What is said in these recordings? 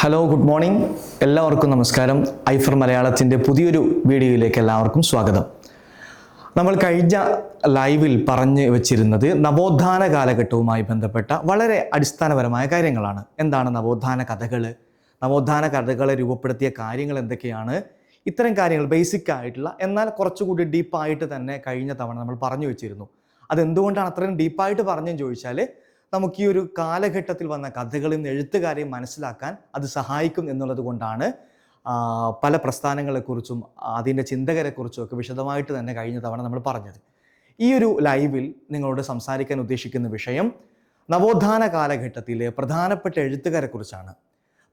Hello good morning എല്ലാവർക്കും നമസ്കാരം. ഐഫർ മലയാളത്തിന്റെ പുതിയൊരു വീഡിയോയിലേക്ക് എല്ലാവർക്കും സ്വാഗതം. നമ്മൾ കഴിഞ്ഞ ലൈവിൽ പറഞ്ഞു വെച്ചിരുന്നത് നവോത്ഥാന കാലഘട്ടവുമായി ബന്ധപ്പെട്ട വളരെ അടിസ്ഥാനപരമായ കാര്യങ്ങളാണ്. എന്താണ് നവോത്ഥാന കഥകൾ നവോത്ഥാന കഥകളെ രൂപപ്പെടുത്തിയ കാര്യങ്ങൾ എന്തൊക്കെയാണ്? ഇത്തരം കാര്യങ്ങൾ ബേസിക് ആയിട്ടുള്ള എന്നാൽ കുറച്ചുകൂടി ഡീപ്പായിട്ട് തന്നെ കഴിഞ്ഞ തവണ നമ്മൾ പറഞ്ഞു വെച്ചിരുന്നു. അതെന്തുകൊണ്ടാണ് അത്രയും ഡീപ്പായിട്ട് പറഞ്ഞെന്ന് ചോദിച്ചാൽ നമുക്ക് ഈ ഒരു കാലഘട്ടത്തിൽ വന്ന കഥകളിൽ നിന്ന് എഴുത്തുകാരെയും മനസ്സിലാക്കാൻ അത് സഹായിക്കും എന്നുള്ളത് കൊണ്ടാണ് പല പ്രസ്ഥാനങ്ങളെക്കുറിച്ചും അതിന്റെ ചിന്തകരെക്കുറിച്ചും ഒക്കെ വിശദമായിട്ട് തന്നെ കഴിഞ്ഞ തവണ നമ്മൾ പറഞ്ഞത്. ഈ ഒരു ലൈവിൽ നിങ്ങളോട് സംസാരിക്കാൻ ഉദ്ദേശിക്കുന്ന വിഷയം നവോത്ഥാന കാലഘട്ടത്തിലെ പ്രധാനപ്പെട്ട എഴുത്തുകാരെക്കുറിച്ചാണ്.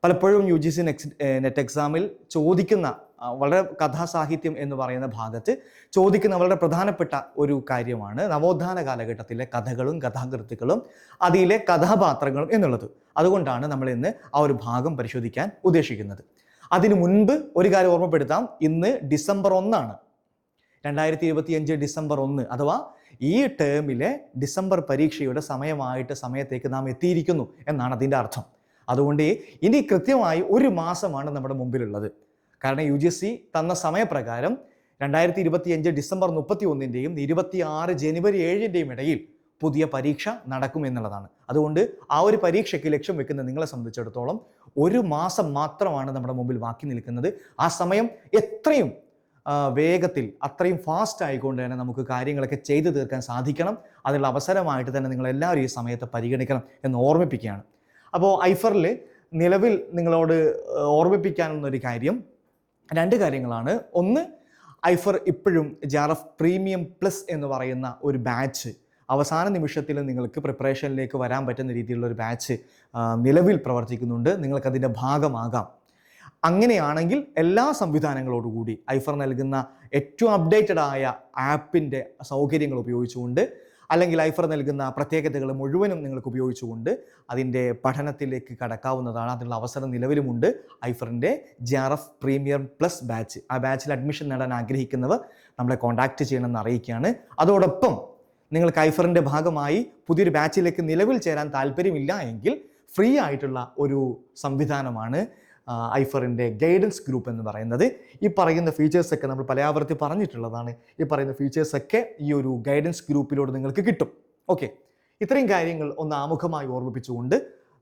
പലപ്പോഴും U G C next net എക്സാമിൽ ചോദിക്കുന്ന വളരെ കഥാസാഹിത്യം എന്ന് പറയുന്ന ഭാഗത്ത് ചോദിക്കുന്ന വളരെ പ്രധാനപ്പെട്ട ഒരു കാര്യമാണ് നവോത്ഥാന കാലഘട്ടത്തിലെ കഥകളും കഥാകൃത്തുക്കളും അതിലെ കഥാപാത്രങ്ങളും എന്നുള്ളത്. അതുകൊണ്ടാണ് നമ്മൾ ഇന്ന് ആ ഒരു ഭാഗം പരിശോധിക്കാൻ ഉദ്ദേശിക്കുന്നത്. അതിനു മുൻപ് ഒരു കാര്യം ഓർമ്മപ്പെടുത്താം. ഇന്ന് ഡിസംബർ ഒന്നാണ്. രണ്ടായിരത്തി ഇരുപത്തിയഞ്ച് ഡിസംബർ ഒന്ന് അഥവാ ഈ ടേമിലെ ഡിസംബർ പരീക്ഷയുടെ സമയമായിട്ട് സമയത്തേക്ക് നാം എത്തിയിരിക്കുന്നു എന്നാണ് അതിന്റെ അർത്ഥം. അതുകൊണ്ട് ഇനി കൃത്യമായി ഒരു മാസമാണ് നമ്മുടെ മുമ്പിലുള്ളത്. കാരണം യു ജി സി തന്ന സമയപ്രകാരം രണ്ടായിരത്തി ഇരുപത്തിയഞ്ച് ഡിസംബർ മുപ്പത്തി ഒന്നിന്റെയും ഇരുപത്തി ആറ് ജനുവരി ഏഴിന്റെയും ഇടയിൽ പുതിയ പരീക്ഷ നടക്കും എന്നുള്ളതാണ്. അതുകൊണ്ട് ആ ഒരു പരീക്ഷയ്ക്ക് ലക്ഷ്യം വെക്കുന്ന നിങ്ങളെ സംബന്ധിച്ചിടത്തോളം ഒരു മാസം മാത്രമാണ് നമ്മുടെ മുമ്പിൽ ബാക്കി നിൽക്കുന്നത്. ആ സമയം എത്രയും വേഗത്തിൽ അത്രയും ഫാസ്റ്റ് ആയിക്കൊണ്ട് തന്നെ നമുക്ക് കാര്യങ്ങളൊക്കെ ചെയ്തു തീർക്കാൻ സാധിക്കണം. അതിനുള്ള അവസരമായിട്ട് തന്നെ നിങ്ങൾ എല്ലാവരും ഈ സമയത്ത് പരിഗണിക്കണം എന്ന് ഓർമ്മിപ്പിക്കുകയാണ്. അപ്പോൾ ഐഫറിൽ നിലവിൽ നിങ്ങളോട് ഓർമ്മിപ്പിക്കാനുള്ളൊരു കാര്യം രണ്ട് കാര്യങ്ങളാണ്. ഒന്ന് ഐഫർ ഇപ്പോഴും ജാറഫ് പ്രീമിയം പ്ലസ് എന്ന് പറയുന്ന ഒരു ബാച്ച്. അവസാന നിമിഷത്തിൽ നിങ്ങൾക്ക് പ്രിപ്പറേഷനിലേക്ക് വരാൻ പറ്റുന്ന രീതിയിലുള്ള ഒരു ബാച്ച് നിലവിൽ പ്രവർത്തിക്കുന്നുണ്ട്. നിങ്ങൾക്കതിന്റെ ഭാഗമാകാം. അങ്ങനെയാണെങ്കിൽ എല്ലാ സംവിധാനങ്ങളോടുകൂടി ഐഫർ നൽകുന്ന ഏറ്റവും അപ്ഡേറ്റഡ് ആയ ആപ്പിന്റെ സൗകര്യങ്ങൾ ഉപയോഗിച്ചുകൊണ്ട് അല്ലെങ്കിൽ ഐഫർ നൽകുന്ന പ്രത്യേകതകൾ മുഴുവനും നിങ്ങൾക്ക് ഉപയോഗിച്ചുകൊണ്ട് അതിന്റെ പഠനത്തിലേക്ക് കടക്കാവുന്നതാണ്. അതിനുള്ള അവസരം നിലവിലുമുണ്ട്. ഐഫറിന്റെ J R F premier plus batch. ആ ബാച്ചിൽ അഡ്മിഷൻ നേടാൻ ആഗ്രഹിക്കുന്നവർ നമ്മളെ കോൺടാക്റ്റ് ചെയ്യണമെന്ന് അറിയിക്കുകയാണ്. അതോടൊപ്പം നിങ്ങൾക്ക് ഐഫറിന്റെ ഭാഗമായി പുതിയൊരു ബാച്ചിലേക്ക് നിലവിൽ ചേരാൻ താല്പര്യമില്ല എങ്കിൽ ഫ്രീ ആയിട്ടുള്ള ഒരു സംവിധാനമാണ് ഐഫറിന്റെ ഗൈഡൻസ് ഗ്രൂപ്പ് എന്ന് പറയുന്നത് ഈ പറയുന്ന ഫീച്ചേഴ്സൊക്കെ നമ്മൾ പലയാവർത്തി പറഞ്ഞിട്ടുള്ളതാണ്. ഈ പറയുന്ന ഫീച്ചേഴ്സൊക്കെ ഈ ഒരു ഗൈഡൻസ് ഗ്രൂപ്പിലൂടെ നിങ്ങൾക്ക് കിട്ടും. ഓക്കെ. ഇത്രയും കാര്യങ്ങൾ ഒന്ന് ആമുഖമായി ഓർമ്മിപ്പിച്ചുകൊണ്ട്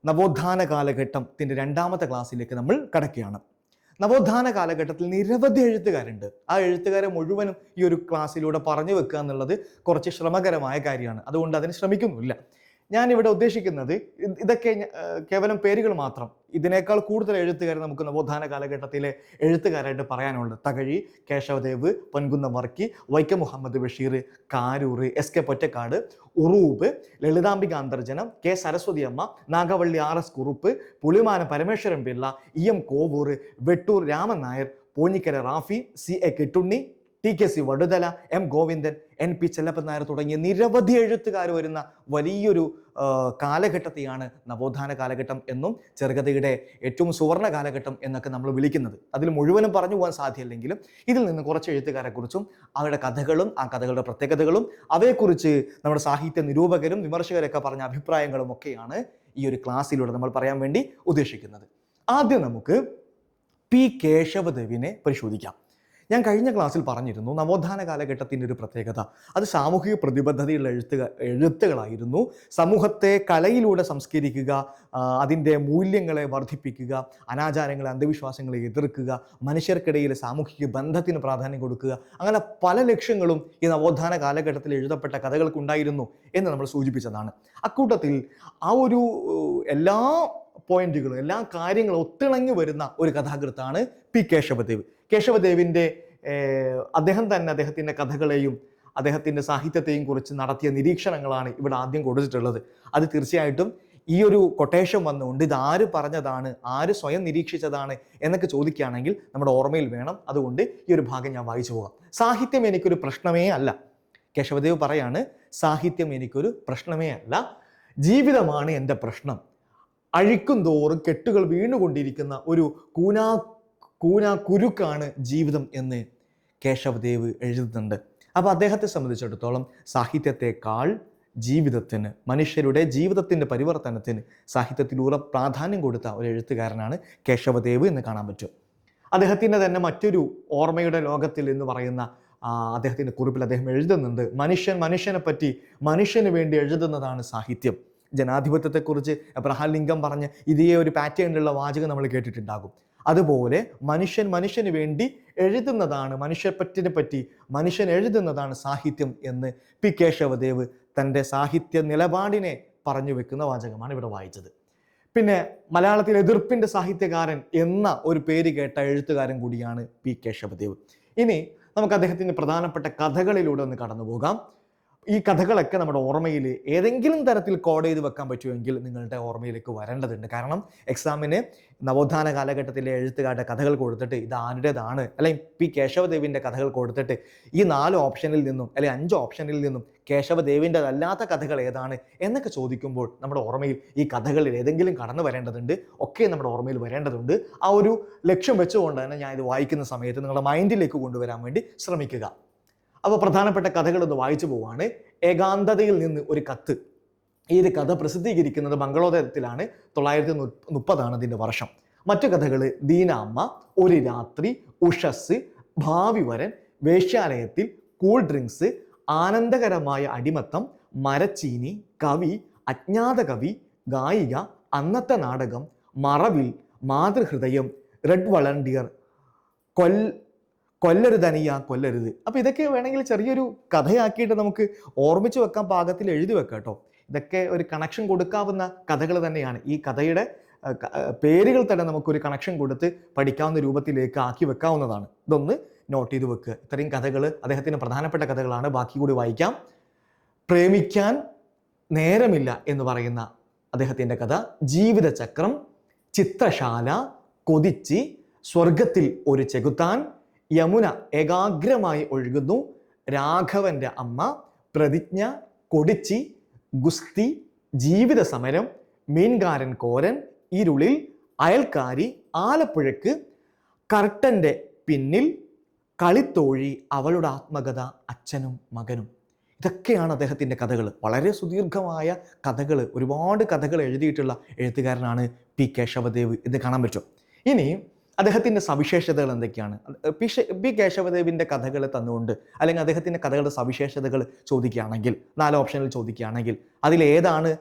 നവോത്ഥാന കാലഘട്ടത്തിന്റെ രണ്ടാമത്തെ ക്ലാസ്സിലേക്ക് നമ്മൾ കടക്കുകയാണ്. നവോത്ഥാന കാലഘട്ടത്തിൽ നിരവധി എഴുത്തുകാരുണ്ട്. ആ എഴുത്തുകാരെ മുഴുവനും ഈ ഒരു ക്ലാസ്സിലൂടെ പറഞ്ഞു വെക്കുക എന്നുള്ളത് കുറച്ച് ശ്രമകരമായ കാര്യമാണ്. അതുകൊണ്ട് അതിന് ശ്രമിക്കുന്നില്ല ഞാനിവിടെ ഉദ്ദേശിക്കുന്നത് ഇതൊക്കെ കേവലം പേരുകൾ മാത്രം. ഇതിനേക്കാൾ കൂടുതൽ എഴുത്തുകാരെ നമുക്ക് നവോത്ഥാന കാലഘട്ടത്തിലെ എഴുത്തുകാരായിട്ട് പറയാനുണ്ട്. Thakazhi Kesavadev Ponkunnam Varkey Vaikom Muhammad Basheer Karoor S K Pottekkatt Uroob Lalithambika Antharjanam K Saraswathi Amma Nagavally R S Kurup Pulimana Parameswaran Pillai E M Kovoor Vettoor Raman Nair Poonjikkara Rafi C A Kuttunni T K C Vaduthala M Govindan N P Chellappan Nair തുടങ്ങിയ നിരവധി എഴുത്തുകാർ വരുന്ന വലിയൊരു കാലഘട്ടത്തെയാണ് നവോത്ഥാന കാലഘട്ടം എന്നും ചെറുകഥയുടെ ഏറ്റവും സുവർണ കാലഘട്ടം എന്നൊക്കെ നമ്മൾ വിളിക്കുന്നത്. അതിൽ മുഴുവനും പറഞ്ഞു പോകാൻ സാധ്യമല്ലെങ്കിലും ഇതിൽ നിന്ന് കുറച്ച് എഴുത്തുകാരെക്കുറിച്ചും അവരുടെ കഥകളും ആ കഥകളുടെ പ്രത്യേകതകളും അവയെക്കുറിച്ച് നമ്മുടെ സാഹിത്യ നിരൂപകരും വിമർശകരൊക്കെ പറഞ്ഞ അഭിപ്രായങ്ങളും ഒക്കെയാണ് ഈ ഒരു ക്ലാസ്സിലൂടെ നമ്മൾ പറയാൻ വേണ്ടി ഉദ്ദേശിക്കുന്നത്. ആദ്യം നമുക്ക് പി കേശവദേവിനെ പരിശോധിക്കാം. ഞാൻ കഴിഞ്ഞ ക്ലാസ്സിൽ പറഞ്ഞിരുന്നു നവോത്ഥാന കാലഘട്ടത്തിന്റെ ഒരു പ്രത്യേകത. അത് സാമൂഹിക പ്രതിബദ്ധതയുള്ള എഴുത്തുക എഴുത്തുകളായിരുന്നു. സമൂഹത്തെ കലയിലൂടെ സംസ്കരിക്കുക അതിന്റെ മൂല്യങ്ങളെ വർദ്ധിപ്പിക്കുക അനാചാരങ്ങളെ അന്ധവിശ്വാസങ്ങളെ എതിർക്കുക മനുഷ്യർക്കിടയിൽ സാമൂഹിക ബന്ധത്തിന് പ്രാധാന്യം കൊടുക്കുക. അങ്ങനെ പല ലക്ഷ്യങ്ങളും ഈ നവോത്ഥാന കാലഘട്ടത്തിൽ എഴുതപ്പെട്ട കഥകൾക്കുണ്ടായിരുന്നു എന്ന് നമ്മൾ സൂചിപ്പിച്ചതാണ്. അക്കൂട്ടത്തിൽ ആ ഒരു എല്ലാ പോയിന്റുകളും എല്ലാ കാര്യങ്ങളും ഒത്തിണങ്ങി വരുന്ന ഒരു കഥാകൃത്താണ് പി കേശവദേവ്. കേശവദേവിന്റെ അദ്ദേഹം തന്നെ അദ്ദേഹത്തിന്റെ കഥകളെയും അദ്ദേഹത്തിന്റെ സാഹിത്യത്തെയും കുറിച്ച് നടത്തിയ നിരീക്ഷണങ്ങളാണ് ഇവിടെ ആദ്യം കൊടുത്തിട്ടുള്ളത്. അത് തീർച്ചയായിട്ടും ഈ ഒരു കൊട്ടേഷൻ വന്നുകൊണ്ട് ഇത് ആര് പറഞ്ഞതാണ് ആര് സ്വയം നിരീക്ഷിച്ചതാണ് എന്നൊക്കെ ചോദിക്കുകയാണെങ്കിൽ നമ്മുടെ ഓർമ്മയിൽ വേണം. അതുകൊണ്ട് ഈ ഒരു ഭാഗം ഞാൻ വായിച്ചു പോകാം. സാഹിത്യം എനിക്കൊരു പ്രശ്നമേ അല്ല. കേശവദേവ് പറയാണ് സാഹിത്യം എനിക്കൊരു പ്രശ്നമേ അല്ല. ജീവിതമാണ് എന്റെ പ്രശ്നം. അഴിക്കും തോറും കെട്ടുകൾ വീണുകൊണ്ടിരിക്കുന്ന ഒരു കൂനാ കൂനാ കുരുക്കാണ് ജീവിതം എന്ന് കേശവദേവ് എഴുതുന്നുണ്ട്. അപ്പോൾ അദ്ദേഹത്തെ സംബന്ധിച്ചിടത്തോളം സാഹിത്യത്തെക്കാൾ ജീവിതത്തിന് മനുഷ്യരുടെ ജീവിതത്തിന്റെ പരിവർത്തനത്തിന് സാഹിത്യത്തിലൂടെ പ്രാധാന്യം കൊടുത്ത ഒരു എഴുത്തുകാരനാണ് കേശവദേവ് എന്ന് കാണാൻ പറ്റും. അദ്ദേഹത്തിന്റെ തന്നെ മറ്റൊരു ഓർമ്മയുടെ ലോകത്തിൽ എന്ന് പറയുന്ന അദ്ദേഹത്തിന്റെ കുറിപ്പിൽ അദ്ദേഹം എഴുതുന്നുണ്ട്. മനുഷ്യൻ മനുഷ്യനെ പറ്റി മനുഷ്യന് വേണ്ടി എഴുതുന്നതാണ് സാഹിത്യം. ജനാധിപത്യത്തെക്കുറിച്ച് എബ്രഹാം ലിംഗം പറഞ്ഞ് ഇതേ ഒരു പാറ്റേണിലുള്ള വാചകം നമ്മൾ കേട്ടിട്ടുണ്ടാകും. അതുപോലെ മനുഷ്യൻ മനുഷ്യന് വേണ്ടി എഴുതുന്നതാണ് മനുഷ്യപ്പറ്റിനെ പറ്റി മനുഷ്യൻ എഴുതുന്നതാണ് സാഹിത്യം എന്ന് പി കേശവദേവ് തന്റെ സാഹിത്യ നിലപാടിനെ പറഞ്ഞു വെക്കുന്ന വാചകമാണ് ഇവിടെ വായിച്ചത്. പിന്നെ മലയാളത്തിൽ എതിർപ്പിന്റെ സാഹിത്യകാരൻ എന്ന ഒരു പേര് കേട്ട എഴുത്തുകാരൻ കൂടിയാണ് പി കേശവദേവ് ഇനി നമുക്ക് അദ്ദേഹത്തിന്റെ പ്രധാനപ്പെട്ട കഥകളിലൂടെ ഒന്ന് കടന്നു പോകാം ഈ കഥകളൊക്കെ നമ്മുടെ ഓർമ്മയിൽ ഏതെങ്കിലും തരത്തിൽ കോഡ് ചെയ്ത് വെക്കാൻ പറ്റുമെങ്കിൽ നിങ്ങളുടെ ഓർമ്മയിലേക്ക് വരേണ്ടതുണ്ട്. കാരണം എക്സാമിന് നവോത്ഥാന കാലഘട്ടത്തിലെ എഴുത്തുകാരുടെ കഥകൾ കൊടുത്തിട്ട് ഇത് ആരുടേതാണ്? അല്ലെങ്കിൽ പി കേശവദേവിന്റെ കഥകൾ കൊടുത്തിട്ട് ഈ നാല് ഓപ്ഷനിൽ നിന്നും അല്ലെങ്കിൽ അഞ്ച് ഓപ്ഷനിൽ നിന്നും കേശവദേവിന്റെതല്ലാത്ത കഥകൾ ഏതാണ് എന്നൊക്കെ ചോദിക്കുമ്പോൾ നമ്മുടെ ഓർമ്മയിൽ ഈ കഥകളിൽ ഏതെങ്കിലും കടന്നു വരേണ്ടതുണ്ട് ഒക്കെ നമ്മുടെ ഓർമ്മയിൽ വരേണ്ടതുണ്ട്. ആ ഒരു ലക്ഷ്യം വെച്ചുകൊണ്ട് തന്നെ ഞാൻ ഇത് വായിക്കുന്ന സമയത്ത് നിങ്ങളുടെ മൈൻഡിലേക്ക് കൊണ്ടുവരാൻ വേണ്ടി ശ്രമിക്കുക. അപ്പോൾ പ്രധാനപ്പെട്ട കഥകളൊന്ന് വായിച്ചു പോവാണ്. ഏകാന്തതയിൽ നിന്ന് ഒരു കത്ത്. ഈ ഒരു കഥ പ്രസിദ്ധീകരിക്കുന്നത് മംഗളോദയത്തിലാണ്. തൊള്ളായിരത്തി മുപ്പതാണ് അതിന്റെ വർഷം. മറ്റു കഥകൾ ദീനാമ്മ ഒരു രാത്രി ഉഷസ് ഭാവി വരൻ വേശ്യാലയത്തിൽ കൂൾ ഡ്രിങ്ക്സ് ആനന്ദകരമായ അടിമത്തം മരച്ചീനി കവി അജ്ഞാത കവി ഗായിക അന്നത്തെ നാടകം മറവിൽ മാതൃഹൃദയം റെഡ് വളണ്ടിയർ കൊൽ കൊല്ലരുത് അനിയ കൊല്ലരുത്. അപ്പോൾ ഇതൊക്കെ വേണമെങ്കിൽ ചെറിയൊരു കഥയാക്കിയിട്ട് നമുക്ക് ഓർമ്മിച്ച് വെക്കാൻ പാകത്തിൽ എഴുതി വെക്കാം കേട്ടോ. ഇതൊക്കെ ഒരു കണക്ഷൻ കൊടുക്കാവുന്ന കഥകൾ തന്നെയാണ്. ഈ കഥയുടെ പേരുകൾ തന്നെ നമുക്കൊരു കണക്ഷൻ കൊടുത്ത് പഠിക്കാവുന്ന രൂപത്തിലേക്ക് ആക്കി വെക്കാവുന്നതാണ്. ഇതൊന്ന് നോട്ട് ചെയ്ത് വെക്കുക. ഇത്രയും കഥകൾ അദ്ദേഹത്തിന് പ്രധാനപ്പെട്ട കഥകളാണ്. ബാക്കി കൂടി വായിക്കാം. പ്രേമിക്കാൻ നേരമില്ല എന്ന് പറയുന്ന അദ്ദേഹത്തിന്റെ കഥ. ജീവിതചക്രം ചിത്രശാല കൊതിച്ചി സ്വർഗത്തിൽ ഒരു ചെകുത്താൻ യമുന ഏകാഗ്രമായി ഒഴുകുന്നു. രാഘവന്റെ അമ്മ പ്രതിജ്ഞ കൊടിച്ചി ഗുസ്തി ജീവിത സമരം മീൻകാരൻ കോരൻ ഇരുളിൽ അയൽക്കാരി ആലപ്പുഴക്ക് കർട്ടന്റെ പിന്നിൽ കളിത്തോഴി അവളുടെ ആത്മകഥ അച്ഛനും മകനും. ഇതൊക്കെയാണ് അദ്ദേഹത്തിന്റെ കഥകൾ വളരെ സുദീർഘമായ കഥകൾ ഒരുപാട് കഥകൾ എഴുതിയിട്ടുള്ള എഴുത്തുകാരനാണ് പി കേശവദേവ് ഇത് കാണാൻ പറ്റും. ഇനി അദ്ദേഹത്തിന്റെ സവിശേഷതകൾ എന്തൊക്കെയാണ്? പി പി കേശവദേവിന്റെ കഥകൾ തന്നുകൊണ്ട് അല്ലെങ്കിൽ അദ്ദേഹത്തിന്റെ കഥകളുടെ സവിശേഷതകൾ ചോദിക്കുകയാണെങ്കിൽ നാല് ഓപ്ഷനിൽ ചോദിക്കുകയാണെങ്കിൽ അതിലേതാണ്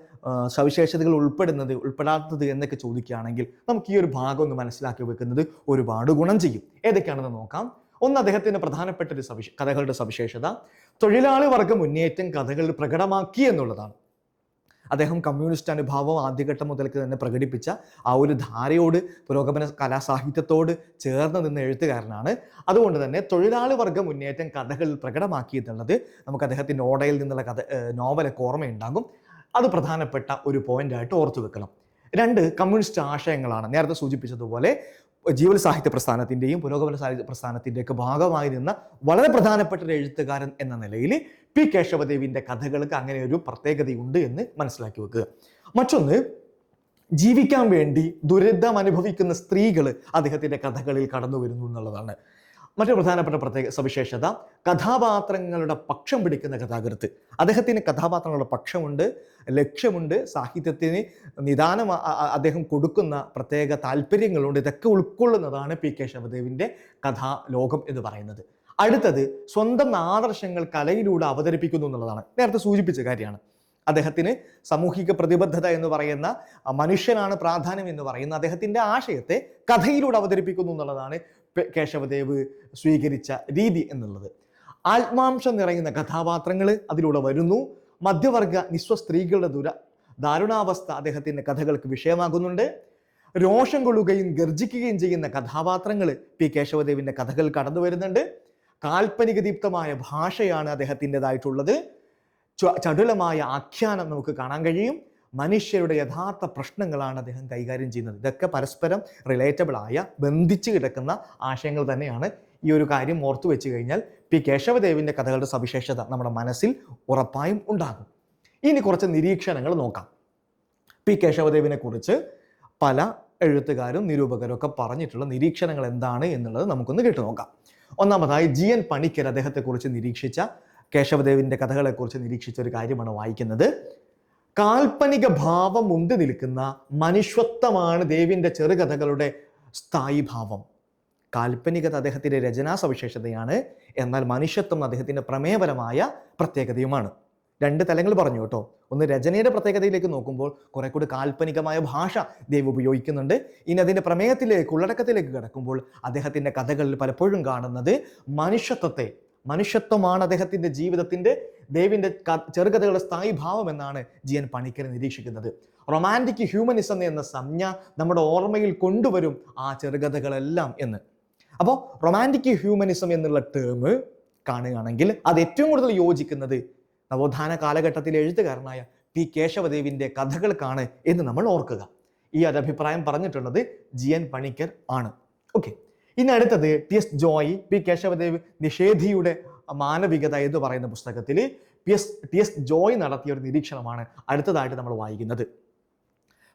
സവിശേഷതകൾ ഉൾപ്പെടുന്നത് ഉൾപ്പെടാത്തത് എന്നൊക്കെ ചോദിക്കുകയാണെങ്കിൽ നമുക്ക് ഈ ഒരു ഭാഗം ഒന്ന് മനസ്സിലാക്കി വെക്കുന്നത് ഒരുപാട് ഗുണം ചെയ്യും. ഏതൊക്കെയാണെന്ന് നോക്കാം. ഒന്ന് അദ്ദേഹത്തിന്റെ പ്രധാനപ്പെട്ട ഒരു സവിശേഷ കഥകളുടെ സവിശേഷത. തൊഴിലാളി വർഗ മുന്നേറ്റം കഥകളിൽ പ്രകടമാക്കി എന്നുള്ളതാണ്. അദ്ദേഹം കമ്മ്യൂണിസ്റ്റ് അനുഭാവം ആദ്യഘട്ടം മുതൽക്ക് തന്നെ പ്രകടിപ്പിച്ച ആ ഒരു ധാരയോട് പുരോഗമന കലാസാഹിത്യത്തോട് ചേർന്ന് നിന്ന എഴുത്തുകാരനാണ്. അതുകൊണ്ട് തന്നെ തൊഴിലാളി വർഗ മുന്നേറ്റം കഥകളിൽ പ്രകടമാക്കി എന്നുള്ളത് നമുക്ക് അദ്ദേഹത്തിന്റെ ഓടയിൽ നിന്നുള്ള കഥ നോവലൊക്കെ ഓർമ്മയുണ്ടാകും. അത് പ്രധാനപ്പെട്ട ഒരു പോയിന്റായിട്ട് ഓർത്തു വെക്കണം. രണ്ട് കമ്മ്യൂണിസ്റ്റ് ആശയങ്ങളാണ്. നേരത്തെ സൂചിപ്പിച്ചതുപോലെ ജീവൽ സാഹിത്യ പ്രസ്ഥാനത്തിന്റെയും പുരോഗമന സാഹിത്യ പ്രസ്ഥാനത്തിന്റെയൊക്കെ ഭാഗമായി നിന്ന വളരെ പ്രധാനപ്പെട്ട ഒരു എഴുത്തുകാരൻ എന്ന നിലയിൽ പി കേശവദേവിന്റെ കഥകൾക്ക് അങ്ങനെ ഒരു പ്രത്യേകതയുണ്ട് എന്ന് മനസ്സിലാക്കി വെക്കുക. മറ്റൊന്ന് ജീവിക്കാൻ വേണ്ടി ദുരിതം അനുഭവിക്കുന്ന സ്ത്രീകൾ അദ്ദേഹത്തിന്റെ കഥകളിൽ കടന്നു വരുന്നു എന്നുള്ളതാണ്. മറ്റൊരു പ്രധാനപ്പെട്ട പ്രത്യേക സവിശേഷത കഥാപാത്രങ്ങളുടെ പക്ഷം പിടിക്കുന്ന കഥാകൃത്ത് അദ്ദേഹത്തിന് കഥാപാത്രങ്ങളുടെ പക്ഷമുണ്ട് ലക്ഷ്യമുണ്ട് സാഹിത്യത്തിന് നിദാനം അദ്ദേഹം കൊടുക്കുന്ന പ്രത്യേക താല്പര്യങ്ങളുണ്ട്. ഇതൊക്കെ ഉൾക്കൊള്ളുന്നതാണ് പി കെ ശവദേവിന്റെ കഥാലോകം എന്ന് പറയുന്നത്. അടുത്തത് സ്വന്തം ആദർശങ്ങൾ കലയിലൂടെ അവതരിപ്പിക്കുന്നു എന്നുള്ളതാണ്. നേരത്തെ സൂചിപ്പിച്ച കാര്യമാണ്. അദ്ദേഹത്തിന് സാമൂഹിക പ്രതിബദ്ധത എന്ന് പറയുന്ന മനുഷ്യനാണ് പ്രാധാന്യം എന്ന് പറയുന്ന അദ്ദേഹത്തിന്റെ ആശയത്തെ കഥയിലൂടെ അവതരിപ്പിക്കുന്നു എന്നുള്ളതാണ് കേശവദേവ് സ്വീകരിച്ച രീതി എന്നുള്ളത്. ആത്മാംശം നിറയുന്ന കഥാപാത്രങ്ങൾ അതിലൂടെ വരുന്നു. മധ്യവർഗ നിസ്വ സ്ത്രീകളുടെ ദുര ദാരുണാവസ്ഥ അദ്ദേഹത്തിന്റെ കഥകൾക്ക് വിഷയമാകുന്നുണ്ട്. രോഷം കൊള്ളുകയും ഗർജിക്കുകയും ചെയ്യുന്ന കഥാപാത്രങ്ങൾ പി. കേശവദേവിന്റെ കഥകൾ കടന്നു വരുന്നുണ്ട് കാൽപ്പനികദീപ്തമായ ഭാഷയാണ് അദ്ദേഹത്തിന്റെതായിട്ടുള്ളത്. ചടുലമായ ആഖ്യാനം നമുക്ക് കാണാൻ കഴിയും. മനുഷ്യരുടെ യഥാർത്ഥ പ്രശ്നങ്ങളാണ് അദ്ദേഹം കൈകാര്യം ചെയ്യുന്നത്. ഇതൊക്കെ പരസ്പരം റിലേറ്റബിൾ ആയ ബന്ധിച്ച് കിടക്കുന്ന ആശയങ്ങൾ തന്നെയാണ്. ഈ ഒരു കാര്യം ഓർത്തു വെച്ച് കഴിഞ്ഞാൽ പി കേശവദേവിന്റെ കഥകളുടെ സവിശേഷത നമ്മുടെ മനസ്സിൽ ഉറപ്പായും ഉണ്ടാകും. ഇനി കുറച്ച് നിരീക്ഷണങ്ങൾ നോക്കാം. പി കേശവദേവിനെ കുറിച്ച് പല എഴുത്തുകാരും നിരൂപകരും ഒക്കെ പറഞ്ഞിട്ടുള്ള നിരീക്ഷണങ്ങൾ എന്താണ് എന്നുള്ളത് നമുക്കൊന്ന് കേട്ടു നോക്കാം. ഒന്നാമതായി ജി എൻ പണിക്കർ അദ്ദേഹത്തെക്കുറിച്ച് നിരീക്ഷിച്ച കേശവദേവിന്റെ കഥകളെക്കുറിച്ച് നിരീക്ഷിച്ച ഒരു കാര്യമാണ് വായിക്കുന്നത്. കാൽപ്പനിക ഭാവം ഉണ്ട് നിൽക്കുന്ന മനുഷ്യത്വമാണ് ദേവിന്റെ ചെറുകഥകളുടെ സ്ഥായി ഭാവം. കാൽപ്പനികത അദ്ദേഹത്തിന്റെ രചനാ സവിശേഷതയാണ് എന്നാൽ മനുഷ്യത്വം അദ്ദേഹത്തിന്റെ പ്രമേയപരമായ പ്രത്യേകതയുമാണ്. രണ്ട് തലങ്ങൾ പറഞ്ഞു കേട്ടോ. ഒന്ന് രചനയുടെ പ്രത്യേകതയിലേക്ക് നോക്കുമ്പോൾ കുറെ കൂടി കാൽപ്പനികമായ ഭാഷ ദൈവം ഉപയോഗിക്കുന്നുണ്ട്. ഇനി അതിന്റെ പ്രമേയത്തിലേക്ക് ഉള്ളടക്കത്തിലേക്ക് കിടക്കുമ്പോൾ അദ്ദേഹത്തിന്റെ കഥകളിൽ പലപ്പോഴും കാണുന്നത് മനുഷ്യത്വത്തെ മനുഷ്യത്വമാണ് അദ്ദേഹത്തിന്റെ ജീവിതത്തിന്റെ ദേവിന്റെ ചെറുകഥകളുടെ സ്ഥായി ഭാവം എന്നാണ് ജി എൻ പണിക്കർ നിരീക്ഷിക്കുന്നത്. റൊമാന്റിക് ഹ്യൂമനിസം എന്ന സംജ്ഞ നമ്മുടെ ഓർമ്മയിൽ കൊണ്ടുവരും ആ ചെറുകഥകളെല്ലാം എന്ന്. അപ്പോൾ റൊമാന്റിക് ഹ്യൂമനിസം എന്നുള്ള ടേം കാണുകയാണെങ്കിൽ അത് ഏറ്റവും കൂടുതൽ യോജിക്കുന്നത് നവോത്ഥാന കാലഘട്ടത്തിലെ എഴുത്തുകാരനായ പി. കേശവദേവിന്റെ കഥകൾക്കാണ് എന്ന് നമ്മൾ ഓർക്കുക. ഈ ഒരു അഭിപ്രായം പറഞ്ഞിട്ടുള്ളത് ജി. എൻ. പണിക്കർ ആണ്. ഓക്കെ ഇനി അടുത്തത് T S. Joy P. Kesavadev നിഷേധിയുടെ മാനവികത എന്ന് പറയുന്ന പുസ്തകത്തിൽ P. S. T. S. Joy നടത്തിയ ഒരു നിരീക്ഷണമാണ് അടുത്തതായിട്ട് നമ്മൾ വായിക്കുന്നത്.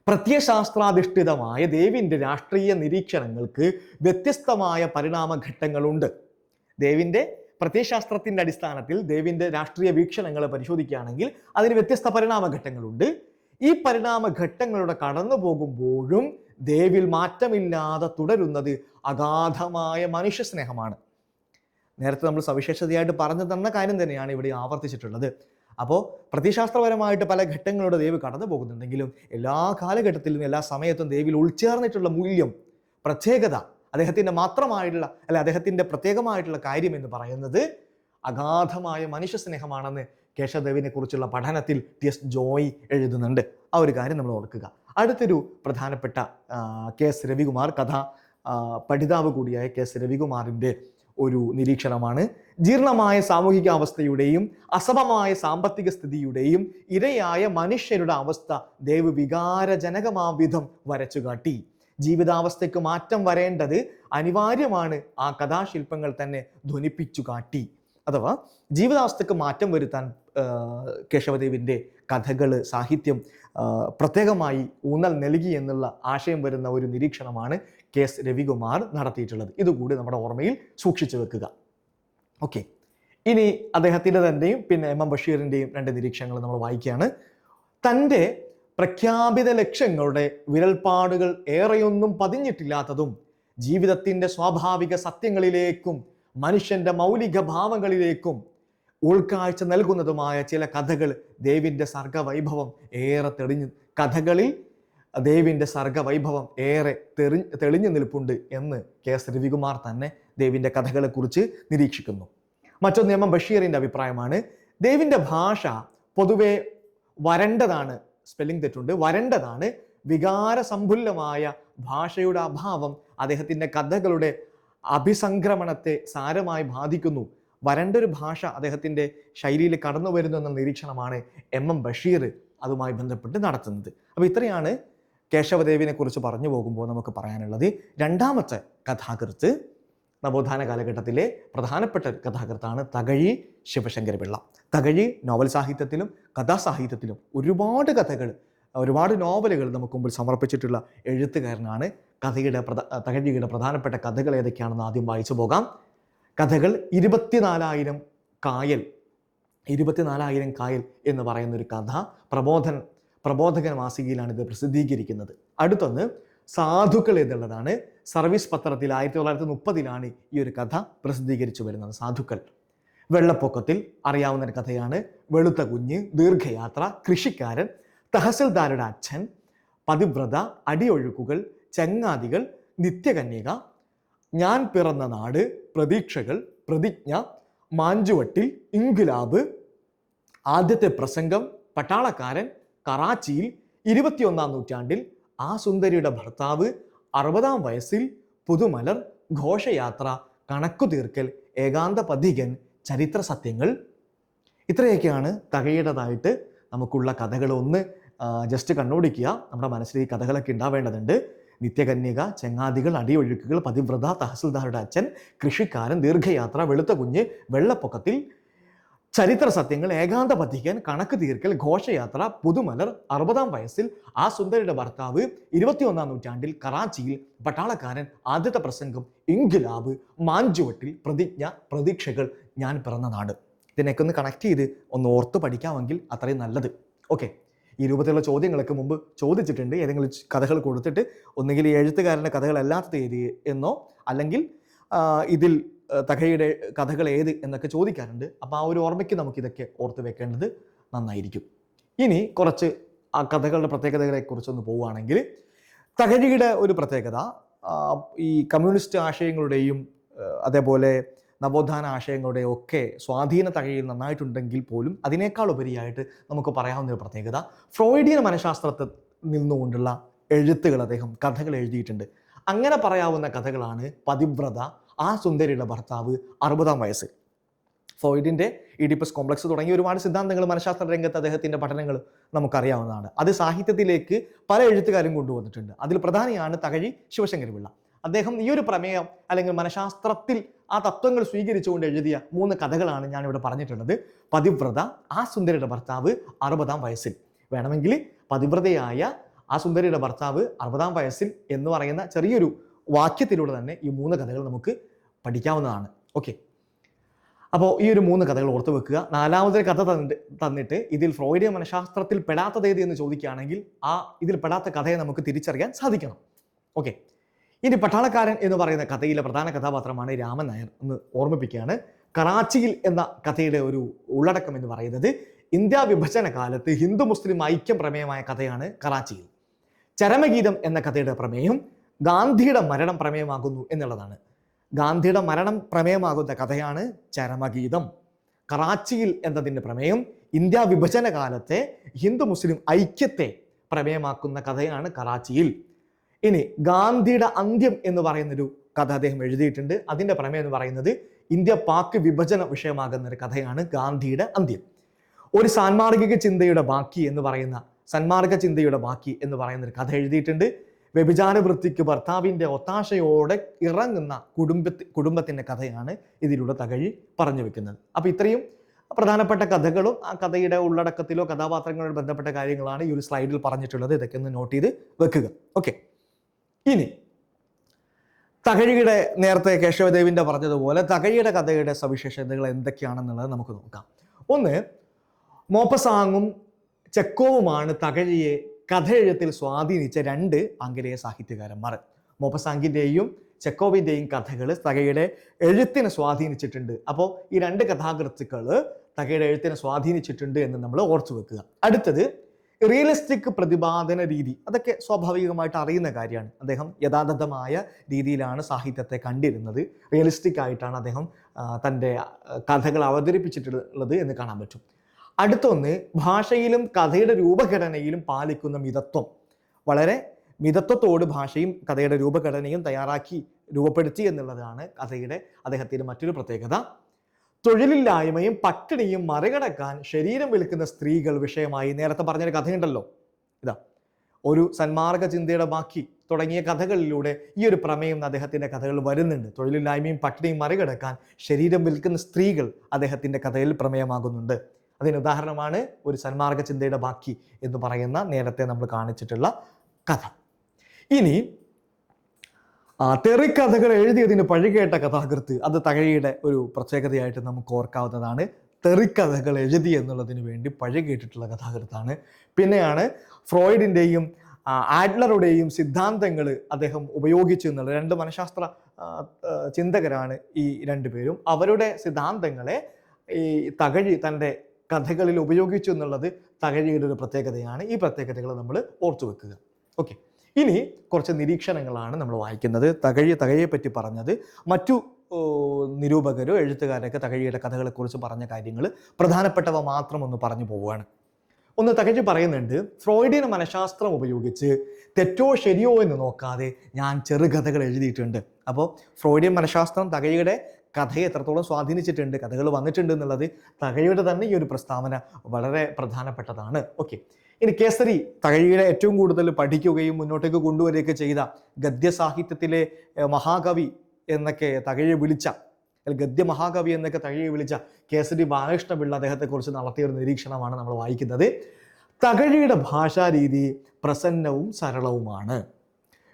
പ്രത്യയശാസ്ത്രാധിഷ്ഠിതമായ ദേവിന്റെ രാഷ്ട്രീയ നിരീക്ഷണങ്ങൾക്ക് വ്യത്യസ്തമായ പരിണാമഘട്ടങ്ങളുണ്ട്. ദേവിന്റെ പ്രത്യയശാസ്ത്രത്തിന്റെ അടിസ്ഥാനത്തിൽ ദേവിന്റെ രാഷ്ട്രീയ വീക്ഷണങ്ങൾ പരിശോധിക്കുകയാണെങ്കിൽ അതിന് വ്യത്യസ്ത പരിണാമഘട്ടങ്ങളുണ്ട്. ഈ പരിണാമഘട്ടങ്ങളുടെ കടന്നു പോകുമ്പോഴും ദേവിൽ മാറ്റമില്ലാതെ തുടരുന്നത് അഗാധമായ മനുഷ്യ സ്നേഹമാണ്. നേരത്തെ നമ്മൾ സവിശേഷതയായിട്ട് പറഞ്ഞു തന്ന കാര്യം തന്നെയാണ് ഇവിടെ ആവർത്തിച്ചിട്ടുള്ളത്. അപ്പോൾ പ്രത്യശാസ്ത്രപരമായിട്ട് പല ഘട്ടങ്ങളുടെ ദേവി കടന്നു പോകുന്നുണ്ടെങ്കിലും എല്ലാ കാലഘട്ടത്തിലും എല്ലാ സമയത്തും ദേവിയിൽ ഉൾച്ചേർന്നിട്ടുള്ള മൂല്യം പ്രത്യേകത അദ്ദേഹത്തിന്റെ മാത്രമായിട്ടുള്ള അല്ല അദ്ദേഹത്തിന്റെ പ്രത്യേകമായിട്ടുള്ള കാര്യം എന്ന് പറയുന്നത് അഗാധമായ മനുഷ്യ സ്നേഹമാണെന്ന് കേശവദേവിനെ കുറിച്ചുള്ള പഠനത്തിൽ ടി എസ് ജോയ് എഴുതുന്നുണ്ട്. ആ ഒരു കാര്യം നമ്മൾ ഓർക്കുക. അടുത്തൊരു പ്രധാനപ്പെട്ട കെ എസ് രവികുമാർ കഥ പഠിതാവ് കൂടിയായ കെ എസ് രവികുമാറിന്റെ ഒരു നിരീക്ഷണമാണ്. ജീർണമായ സാമൂഹികാവസ്ഥയുടെയും അസമമായ സാമ്പത്തിക സ്ഥിതിയുടെയും ഇരയായ മനുഷ്യരുടെ അവസ്ഥ ദേവ് വികാരജനകമാവിധം വരച്ചു വരച്ചുകാട്ടി. ജീവിതാവസ്ഥയ്ക്ക് മാറ്റം വരേണ്ടത് അനിവാര്യമാണ് ആ കഥാശില്പങ്ങൾ തന്നെ ധ്വനിപ്പിച്ചു കാട്ടി. അഥവാ ജീവിതാവസ്ഥയ്ക്ക് മാറ്റം വരുത്താൻ കേശവദേവിന്റെ കഥകൾ സാഹിത്യം പ്രത്യേകമായി ഊന്നൽ നൽകി എന്നുള്ള ആശയം വരുന്ന ഒരു നിരീക്ഷണമാണ് കെ എസ് രവികുമാർ നടത്തിയിട്ടുള്ളത്. ഇതുകൂടി നമ്മുടെ ഓർമ്മയിൽ സൂക്ഷിച്ചു വെക്കുക. ഓക്കെ. ഇനി അദ്ദേഹത്തിന്റെ തന്റെയും പിന്നെ എം എം ബഷീറിന്റെയും രണ്ട് നിരീക്ഷണങ്ങൾ നമ്മൾ വായിക്കുകയാണ്. തന്റെ പ്രഖ്യാപിത ലക്ഷ്യങ്ങളുടെ വിരൽപ്പാടുകൾ ഏറെയൊന്നും പതിഞ്ഞിട്ടില്ലാത്തതും ജീവിതത്തിന്റെ സ്വാഭാവിക സത്യങ്ങളിലേക്കും മനുഷ്യന്റെ മൗലിക ഭാവങ്ങളിലേക്കും ഉൾക്കാഴ്ച നൽകുന്നതുമായ ചില കഥകൾ ദേവിന്റെ സർഗവൈഭവം ഏറെ തെളിഞ്ഞു കഥകളിൽ ദേവിന്റെ സർഗവൈഭവം ഏറെ തെറി തെളിഞ്ഞു നിൽപ്പുണ്ട് എന്ന് കെ എസ് രവികുമാർ തന്നെ ദേവിന്റെ കഥകളെക്കുറിച്ച് നിരീക്ഷിക്കുന്നു. മറ്റൊന്ന് എം എം ബഷീറിന്റെ അഭിപ്രായമാണ്. ദേവിന്റെ ഭാഷ പൊതുവെ വരണ്ടതാണ് സ്പെല്ലിംഗ് തെറ്റുണ്ട്. വരണ്ടതാണ്. വികാരസമ്പുല്ലമായ ഭാഷയുടെ അഭാവം അദ്ദേഹത്തിന്റെ കഥകളുടെ അഭിസംക്രമണത്തെ സാരമായി ബാധിക്കുന്നു. വരണ്ടൊരു ഭാഷ അദ്ദേഹത്തിന്റെ ശൈലിയിൽ കടന്നു വരുന്നു എന്ന നിരീക്ഷണമാണ് എം എം ബഷീർ അതുമായി ബന്ധപ്പെട്ട് നടത്തുന്നത്. അപ്പോൾ ഇത്രയാണ് കേശവദേവിനെ കുറിച്ച് പറഞ്ഞു പോകുമ്പോൾ നമുക്ക് പറയാനുള്ളത്. രണ്ടാമത്തെ കഥാകൃത്ത് നവോത്ഥാന കാലഘട്ടത്തിലെ പ്രധാനപ്പെട്ട കഥാകൃത്താണ് തകഴി ശിവശങ്കരപിള്ള. തകഴി നോവൽ സാഹിത്യത്തിലും കഥാസാഹിത്യത്തിലും ഒരുപാട് കഥകൾ ഒരുപാട് നോവലുകൾ നമുക്ക് മുമ്പിൽ സമർപ്പിച്ചിട്ടുള്ള എഴുത്തുകാരനാണ്. കഥയുടെ പ്രധാ തകഴിയുടെ പ്രധാനപ്പെട്ട കഥകൾ ഏതൊക്കെയാണെന്ന് ആദ്യം വായിച്ചു പോകാം. കഥകൾ ഇരുപത്തിനാലായിരം കായൽ ഇരുപത്തിനാലായിരം കായൽ എന്ന് പറയുന്ന ഒരു കഥ പ്രബോധൻ പ്രബോധകൻ മാസികയിലാണ് ഇത് പ്രസിദ്ധീകരിക്കുന്നത്. അടുത്തൊന്ന് സാധുക്കൾ എന്നുള്ളതാണ് സർവീസ് പത്രത്തിൽ ആയിരത്തി തൊള്ളായിരത്തി മുപ്പതിലാണ് ഈ ഒരു കഥ പ്രസിദ്ധീകരിച്ചു വരുന്നത്. സാധുക്കൾ. വെള്ളപ്പൊക്കത്തിൽ അറിയാവുന്ന ഒരു കഥയാണ്. വെളുത്ത കുഞ്ഞ് ദീർഘയാത്ര കൃഷിക്കാരൻ തഹസിൽദാരുടെ അച്ഛൻ പതിവ്രത അടിയൊഴുക്കുകൾ ചങ്ങാതികൾ നിത്യകന്യക ഞാൻ പിറന്ന നാട് പ്രതീക്ഷകൾ പ്രതിജ്ഞ മാഞ്ചുവട്ടിൽ ഇൻഗുലാബ് ആദ്യത്തെ പ്രസംഗം പട്ടാളക്കാരൻ കറാച്ചിയിൽ ഇരുപത്തിയൊന്നാം നൂറ്റാണ്ടിൽ ആ സുന്ദരിയുടെ ഭർത്താവ് അറുപതാം വയസ്സിൽ പുതുമലർ ഘോഷയാത്ര കണക്കു തീർക്കൽ ഏകാന്ത പഥികൻ ചരിത്ര സത്യങ്ങൾ ഇത്രയൊക്കെയാണ് തകയുടേതായിട്ട് നമുക്കുള്ള കഥകൾ ഒന്ന് ജസ്റ്റ് കണ്ണോടിക്കുക. നമ്മുടെ മനസ്സിൽ ഈ കഥകളൊക്കെ ഉണ്ടാവേണ്ടതുണ്ട്. നിത്യകന്യക ചെങ്ങാതികൾ അടിയൊഴുക്കുകൾ പതിവ്രത തഹസിൽദാരുടെ അച്ഛൻ കൃഷിക്കാരൻ ദീർഘയാത്ര വെളുത്ത കുഞ്ഞ് വെള്ളപ്പൊക്കത്തിൽ ചരിത്ര സത്യങ്ങൾ ഏകാന്ത പതിക്കാൻ കണക്ക് തീർക്കൽ ഘോഷയാത്ര പുതുമലർ അറുപതാം വയസ്സിൽ ആ സുന്ദരിയുടെ ഭർത്താവ് ഇരുപത്തിയൊന്നാം നൂറ്റാണ്ടിൽ കറാച്ചിയിൽ പട്ടാളക്കാരൻ ആദ്യത്തെ പ്രസംഗം ഇൻഗുലാബ് മാഞ്ചുവട്ടിൽ പ്രതിജ്ഞ പ്രതീക്ഷകൾ ഞാൻ പിറന്ന നാട്. ഇതിനൊക്കെ ഒന്ന് കണക്ട് ചെയ്ത് ഒന്ന് ഓർത്ത് പഠിക്കാമെങ്കിൽ അത്രയും നല്ലത്. ഓക്കെ ഈ രൂപത്തിലുള്ള ചോദ്യങ്ങളൊക്കെ മുമ്പ് ചോദിച്ചിട്ടുണ്ട് ഏതെങ്കിലും കഥകൾ കൊടുത്തിട്ട് ഒന്നുകിൽ എഴുത്തുകാരന്റെ കഥകളല്ലാത്തത് തീയതി എന്നോ അല്ലെങ്കിൽ ഇതിൽ തകഴിയുടെ കഥകൾ ഏത് എന്നൊക്കെ ചോദിക്കാറുണ്ട്. അപ്പോൾ ആ ഒരു ഓർമ്മയ്ക്ക് നമുക്കിതൊക്കെ ഓർത്ത് വെക്കേണ്ടത് നന്നായിരിക്കും. ഇനി കുറച്ച് ആ കഥകളുടെ പ്രത്യേകതകളെ കുറിച്ചൊന്ന് പോവുകയാണെങ്കിൽ തകഴിയുടെ ഒരു പ്രത്യേകത ഈ കമ്മ്യൂണിസ്റ്റ് ആശയങ്ങളുടെയും അതേപോലെ നവോത്ഥാന ആശയങ്ങളുടെയും ഒക്കെ സ്വാധീന തകഴിയിൽ നന്നായിട്ടുണ്ടെങ്കിൽ പോലും അതിനേക്കാൾ ഉപരിയായിട്ട് നമുക്ക് പറയാവുന്ന ഒരു പ്രത്യേകത ഫ്രോയിഡിയൻ മനഃശാസ്ത്രത്തിൽ നിന്നുകൊണ്ടുള്ള എഴുത്തുകൾ അദ്ദേഹം കഥകൾ എഴുതിയിട്ടുണ്ട്. അങ്ങനെ പറയാവുന്ന കഥകളാണ് പതിവ്രത ആ സുന്ദരിയുടെ ഭർത്താവ് അറുപതാം വയസ്സിൽ ഫ്രോയിഡിന്റെ ഇഡിപ്പസ് കോംപ്ലക്സ് തുടങ്ങിയ ഒരുപാട് സിദ്ധാന്തങ്ങൾ മനഃശാസ്ത്ര രംഗത്ത് അദ്ദേഹത്തിന്റെ പഠനങ്ങൾ നമുക്കറിയാവുന്നതാണ്. അത് സാഹിത്യത്തിലേക്ക് പല എഴുത്തുകാരും കൊണ്ടുവന്നിട്ടുണ്ട്. അതിൽ പ്രധാനിയാണ് തകഴി ശിവശങ്കര പിള്ള അദ്ദേഹം ഈ ഒരു പ്രമേയം അല്ലെങ്കിൽ മനഃശാസ്ത്രത്തിൽ ആ തത്വങ്ങൾ സ്വീകരിച്ചുകൊണ്ട് എഴുതിയ മൂന്ന് കഥകളാണ് ഞാനിവിടെ പറഞ്ഞിട്ടുള്ളത്. പതിവ്രത ആ സുന്ദരിയുടെ ഭർത്താവ് അറുപതാം വയസ്സിൽ. വേണമെങ്കിൽ പതിവ്രതയായ ആ സുന്ദരിയുടെ ഭർത്താവ് അറുപതാം വയസ്സിൽ എന്ന് പറയുന്ന ചെറിയൊരു വാക്യത്തിലൂടെ തന്നെ ഈ മൂന്ന് കഥകൾ നമുക്ക് പഠിക്കാവുന്നതാണ്. ഓക്കെ അപ്പോൾ ഈ ഒരു മൂന്ന് കഥകൾ ഓർത്തു വെക്കുക. നാലാമതൊരു കഥ തന്നിട്ട് തന്നിട്ട് ഇതിൽ ഫ്രോയിഡിയ മനഃശാസ്ത്രത്തിൽ പെടാത്തത് ഏത് എന്ന് ചോദിക്കുകയാണെങ്കിൽ ആ ഇതിൽ പെടാത്ത കഥയെ നമുക്ക് തിരിച്ചറിയാൻ സാധിക്കണം. ഓക്കെ ഇനി പട്ടാളക്കാരൻ എന്ന് പറയുന്ന കഥയിലെ പ്രധാന കഥാപാത്രമാണ് രാമൻ നായർ എന്ന് ഓർമ്മിപ്പിക്കുകയാണ്. കറാച്ചിയിൽ എന്ന കഥയുടെ ഒരു ഉള്ളടക്കം എന്ന് പറയുന്നത് ഇന്ത്യ വിഭജന കാലത്ത് ഹിന്ദു മുസ്ലിം ഐക്യം പ്രമേയമായ കഥയാണ് കറാച്ചിയിൽ. ചരമഗീതം എന്ന കഥയുടെ പ്രമേയം ഗാന്ധിയുടെ മരണം പ്രമേയമാകുന്നു എന്നുള്ളതാണ്. ഗാന്ധിയുടെ മരണം പ്രമേയമാകുന്ന കഥയാണ് ചരമഗീതം. കറാച്ചിയിൽ എന്നതിന്റെ പ്രമേയം ഇന്ത്യ വിഭജന കാലത്തെ ഹിന്ദു മുസ്ലിം ഐക്യത്തെ പ്രമേയമാക്കുന്ന കഥയാണ് കറാച്ചിയിൽ. ഇനി ഗാന്ധിയുടെ അന്ത്യം എന്ന് പറയുന്നൊരു കഥ അദ്ദേഹം എഴുതിയിട്ടുണ്ട്. അതിന്റെ പ്രമേയം എന്ന് പറയുന്നത് ഇന്ത്യ പാക് വിഭജന വിഷയമാകുന്ന ഒരു കഥയാണ് ഗാന്ധിയുടെ അന്ത്യം. ഒരു സാൻമാർഗിക ചിന്തയുടെ ബാക്കി എന്ന് പറയുന്ന സന്മാർഗ ചിന്തയുടെ ബാക്കി എന്ന് പറയുന്ന ഒരു കഥ എഴുതിയിട്ടുണ്ട്. വ്യഭിചാര വൃത്തിക്ക് ഭർത്താവിന്റെ ഒത്താശയോടെ ഇറങ്ങുന്ന കുടുംബത്തി കുടുംബത്തിന്റെ കഥയാണ് ഇതിലൂടെ തകഴി പറഞ്ഞു വെക്കുന്നത്. അപ്പോൾ ഇത്രയും പ്രധാനപ്പെട്ട കഥകളും ആ കഥയുടെ ഉള്ളടക്കത്തിലോ കഥാപാത്രങ്ങളോട് ബന്ധപ്പെട്ട കാര്യങ്ങളാണ് ഈ ഒരു സ്ലൈഡിൽ പറഞ്ഞിട്ടുള്ളത്. ഇതൊക്കെ ഒന്ന് നോട്ട് ചെയ്ത് വെക്കുക. ഓക്കെ. ഇനി തകഴിയുടെ നേരത്തെ കേശവദേവിന്റെ പറഞ്ഞതുപോലെ തകഴിയുടെ കഥയുടെ സവിശേഷതകൾ എന്തൊക്കെയാണെന്നുള്ളത് നമുക്ക് നോക്കാം. ഒന്ന് മോപ്പസാങ്ങും ചെക്കോവുമാണ് തകഴിയെ കഥയെഴുത്തിൽ സ്വാധീനിച്ച രണ്ട് ആംഗലേയ സാഹിത്യകാരന്മാർ. മോപ്പസാങ്കിന്റെയും ചെക്കോവിന്റെയും കഥകൾ തകയുടെ എഴുത്തിനെ സ്വാധീനിച്ചിട്ടുണ്ട്. അപ്പോൾ ഈ രണ്ട് കഥാകൃത്തുക്കൾ തകയുടെ എഴുത്തിനെ സ്വാധീനിച്ചിട്ടുണ്ട് എന്ന് നമ്മൾ ഓർത്തു വെക്കുക. അടുത്തത് റിയലിസ്റ്റിക് പ്രതിപാദന രീതി. അതൊക്കെ സ്വാഭാവികമായിട്ട് അറിയുന്ന കാര്യമാണ്. അദ്ദേഹം യഥാർത്ഥമായ രീതിയിലാണ് സാഹിത്യത്തെ കണ്ടിരുന്നത്. റിയലിസ്റ്റിക് ആയിട്ടാണ് അദ്ദേഹം തന്റെ കഥകൾ അവതരിപ്പിച്ചിട്ടുള്ളത് എന്ന് കാണാൻ പറ്റും. അടുത്തൊന്ന് ഭാഷയിലും കഥയുടെ രൂപഘടനയിലും പാലിക്കുന്ന മിതത്വം. വളരെ മിതത്വത്തോട് ഭാഷയും കഥയുടെ രൂപഘടനയും തയ്യാറാക്കി രൂപപ്പെടുത്തി എന്നുള്ളതാണ് കഥയുടെ അദ്ദേഹത്തിന്റെ മറ്റൊരു പ്രത്യേകത. തൊഴിലില്ലായ്മയും പട്ടിണിയും മറികടക്കാൻ ശരീരം വിൽക്കുന്ന സ്ത്രീകൾ വിഷയമായി നേരത്തെ പറഞ്ഞൊരു കഥയുണ്ടല്ലോ. ഇതാ ഒരു സന്മാർഗ ചിന്തയുടെ ബാക്കി തുടങ്ങിയ കഥകളിലൂടെ ഈ ഒരു പ്രമേയം അദ്ദേഹത്തിന്റെ കഥകൾ വരുന്നുണ്ട്. തൊഴിലില്ലായ്മയും പട്ടിണിയും മറികടക്കാൻ ശരീരം വിൽക്കുന്ന സ്ത്രീകൾ അദ്ദേഹത്തിന്റെ കഥയിൽ പ്രമേയമാകുന്നുണ്ട്. അതിന് ഉദാഹരണമാണ് ഒരു സന്മാർഗ ചിന്തയുടെ ബാക്കി എന്ന് പറയുന്ന നേരത്തെ നമ്മൾ കാണിച്ചിട്ടുള്ള കഥ. ഇനി തെറിക്കഥകൾ എഴുതിയതിന് പഴികേട്ട കഥാകൃത്ത് അത് തകഴിയുടെ ഒരു പ്രത്യേകതയായിട്ട് നമുക്ക് ഓർക്കാവുന്നതാണ്. തെറിക്കഥകൾ എഴുതി എന്നുള്ളതിന് വേണ്ടി പഴികേട്ടിട്ടുള്ള കഥാകൃത്താണ്. പിന്നെയാണ് ഫ്രോയിഡിന്റെയും ആഡ്ലറുടെയും സിദ്ധാന്തങ്ങൾ അദ്ദേഹം ഉപയോഗിച്ചു എന്നുള്ള രണ്ട് മനഃശാസ്ത്ര ചിന്തകരാണ് ഈ രണ്ടുപേരും. അവരുടെ സിദ്ധാന്തങ്ങളെ ഈ തകഴി തന്റെ കഥകളിൽ ഉപയോഗിച്ചു എന്നുള്ളത് തകഴിയുടെ ഒരു പ്രത്യേകതയാണ്. ഈ പ്രത്യേകതകൾ നമ്മൾ ഓർത്തു വെക്കുക. ഓക്കെ ഇനി കുറച്ച് നിരീക്ഷണങ്ങളാണ് നമ്മൾ വായിക്കുന്നത്. തകഴി തകഴിയെ പറ്റി പറഞ്ഞത്. മറ്റു നിരൂപകരോ എഴുത്തുകാരൊക്കെ തകഴിയുടെ കഥകളെക്കുറിച്ച് പറഞ്ഞ കാര്യങ്ങൾ പ്രധാനപ്പെട്ടവ മാത്രം ഒന്ന് പറഞ്ഞു പോവുകയാണ്. ഒന്ന് തകഴി പറയുന്നുണ്ട് ഫ്രോയിഡിയൻ മനഃശാസ്ത്രം ഉപയോഗിച്ച് തെറ്റോ ശരിയോ എന്ന് നോക്കാതെ ഞാൻ ചെറുകഥകൾ എഴുതിയിട്ടുണ്ട്. അപ്പോൾ ഫ്രോയിഡിയൻ മനഃശാസ്ത്രം തകഴിയുടെ കഥയെ എത്രത്തോളം സ്വാധീനിച്ചിട്ടുണ്ട് കഥകൾ വന്നിട്ടുണ്ട് എന്നുള്ളത് തകഴിയുടെ തന്നെ ഈ ഒരു പ്രസ്താവന വളരെ പ്രധാനപ്പെട്ടതാണ്. ഓക്കെ ഇനി കേസരി തകഴിയുടെ ഏറ്റവും കൂടുതൽ പഠിക്കുകയും മുന്നോട്ടേക്ക് കൊണ്ടുവരികയൊക്കെ ചെയ്ത ഗദ്യസാഹിത്യത്തിലെ മഹാകവി എന്നൊക്കെ തകഴിയെ വിളിച്ച ഗദ്യ മഹാകവി എന്നൊക്കെ തകഴിയെ വിളിച്ച കേസരി ബാലകൃഷ്ണപിള്ള അദ്ദേഹത്തെക്കുറിച്ച് നടത്തിയ ഒരു നിരീക്ഷണമാണ് നമ്മൾ വായിക്കുന്നത്. തകഴിയുടെ ഭാഷാരീതി പ്രസന്നവും സരളവുമാണ്.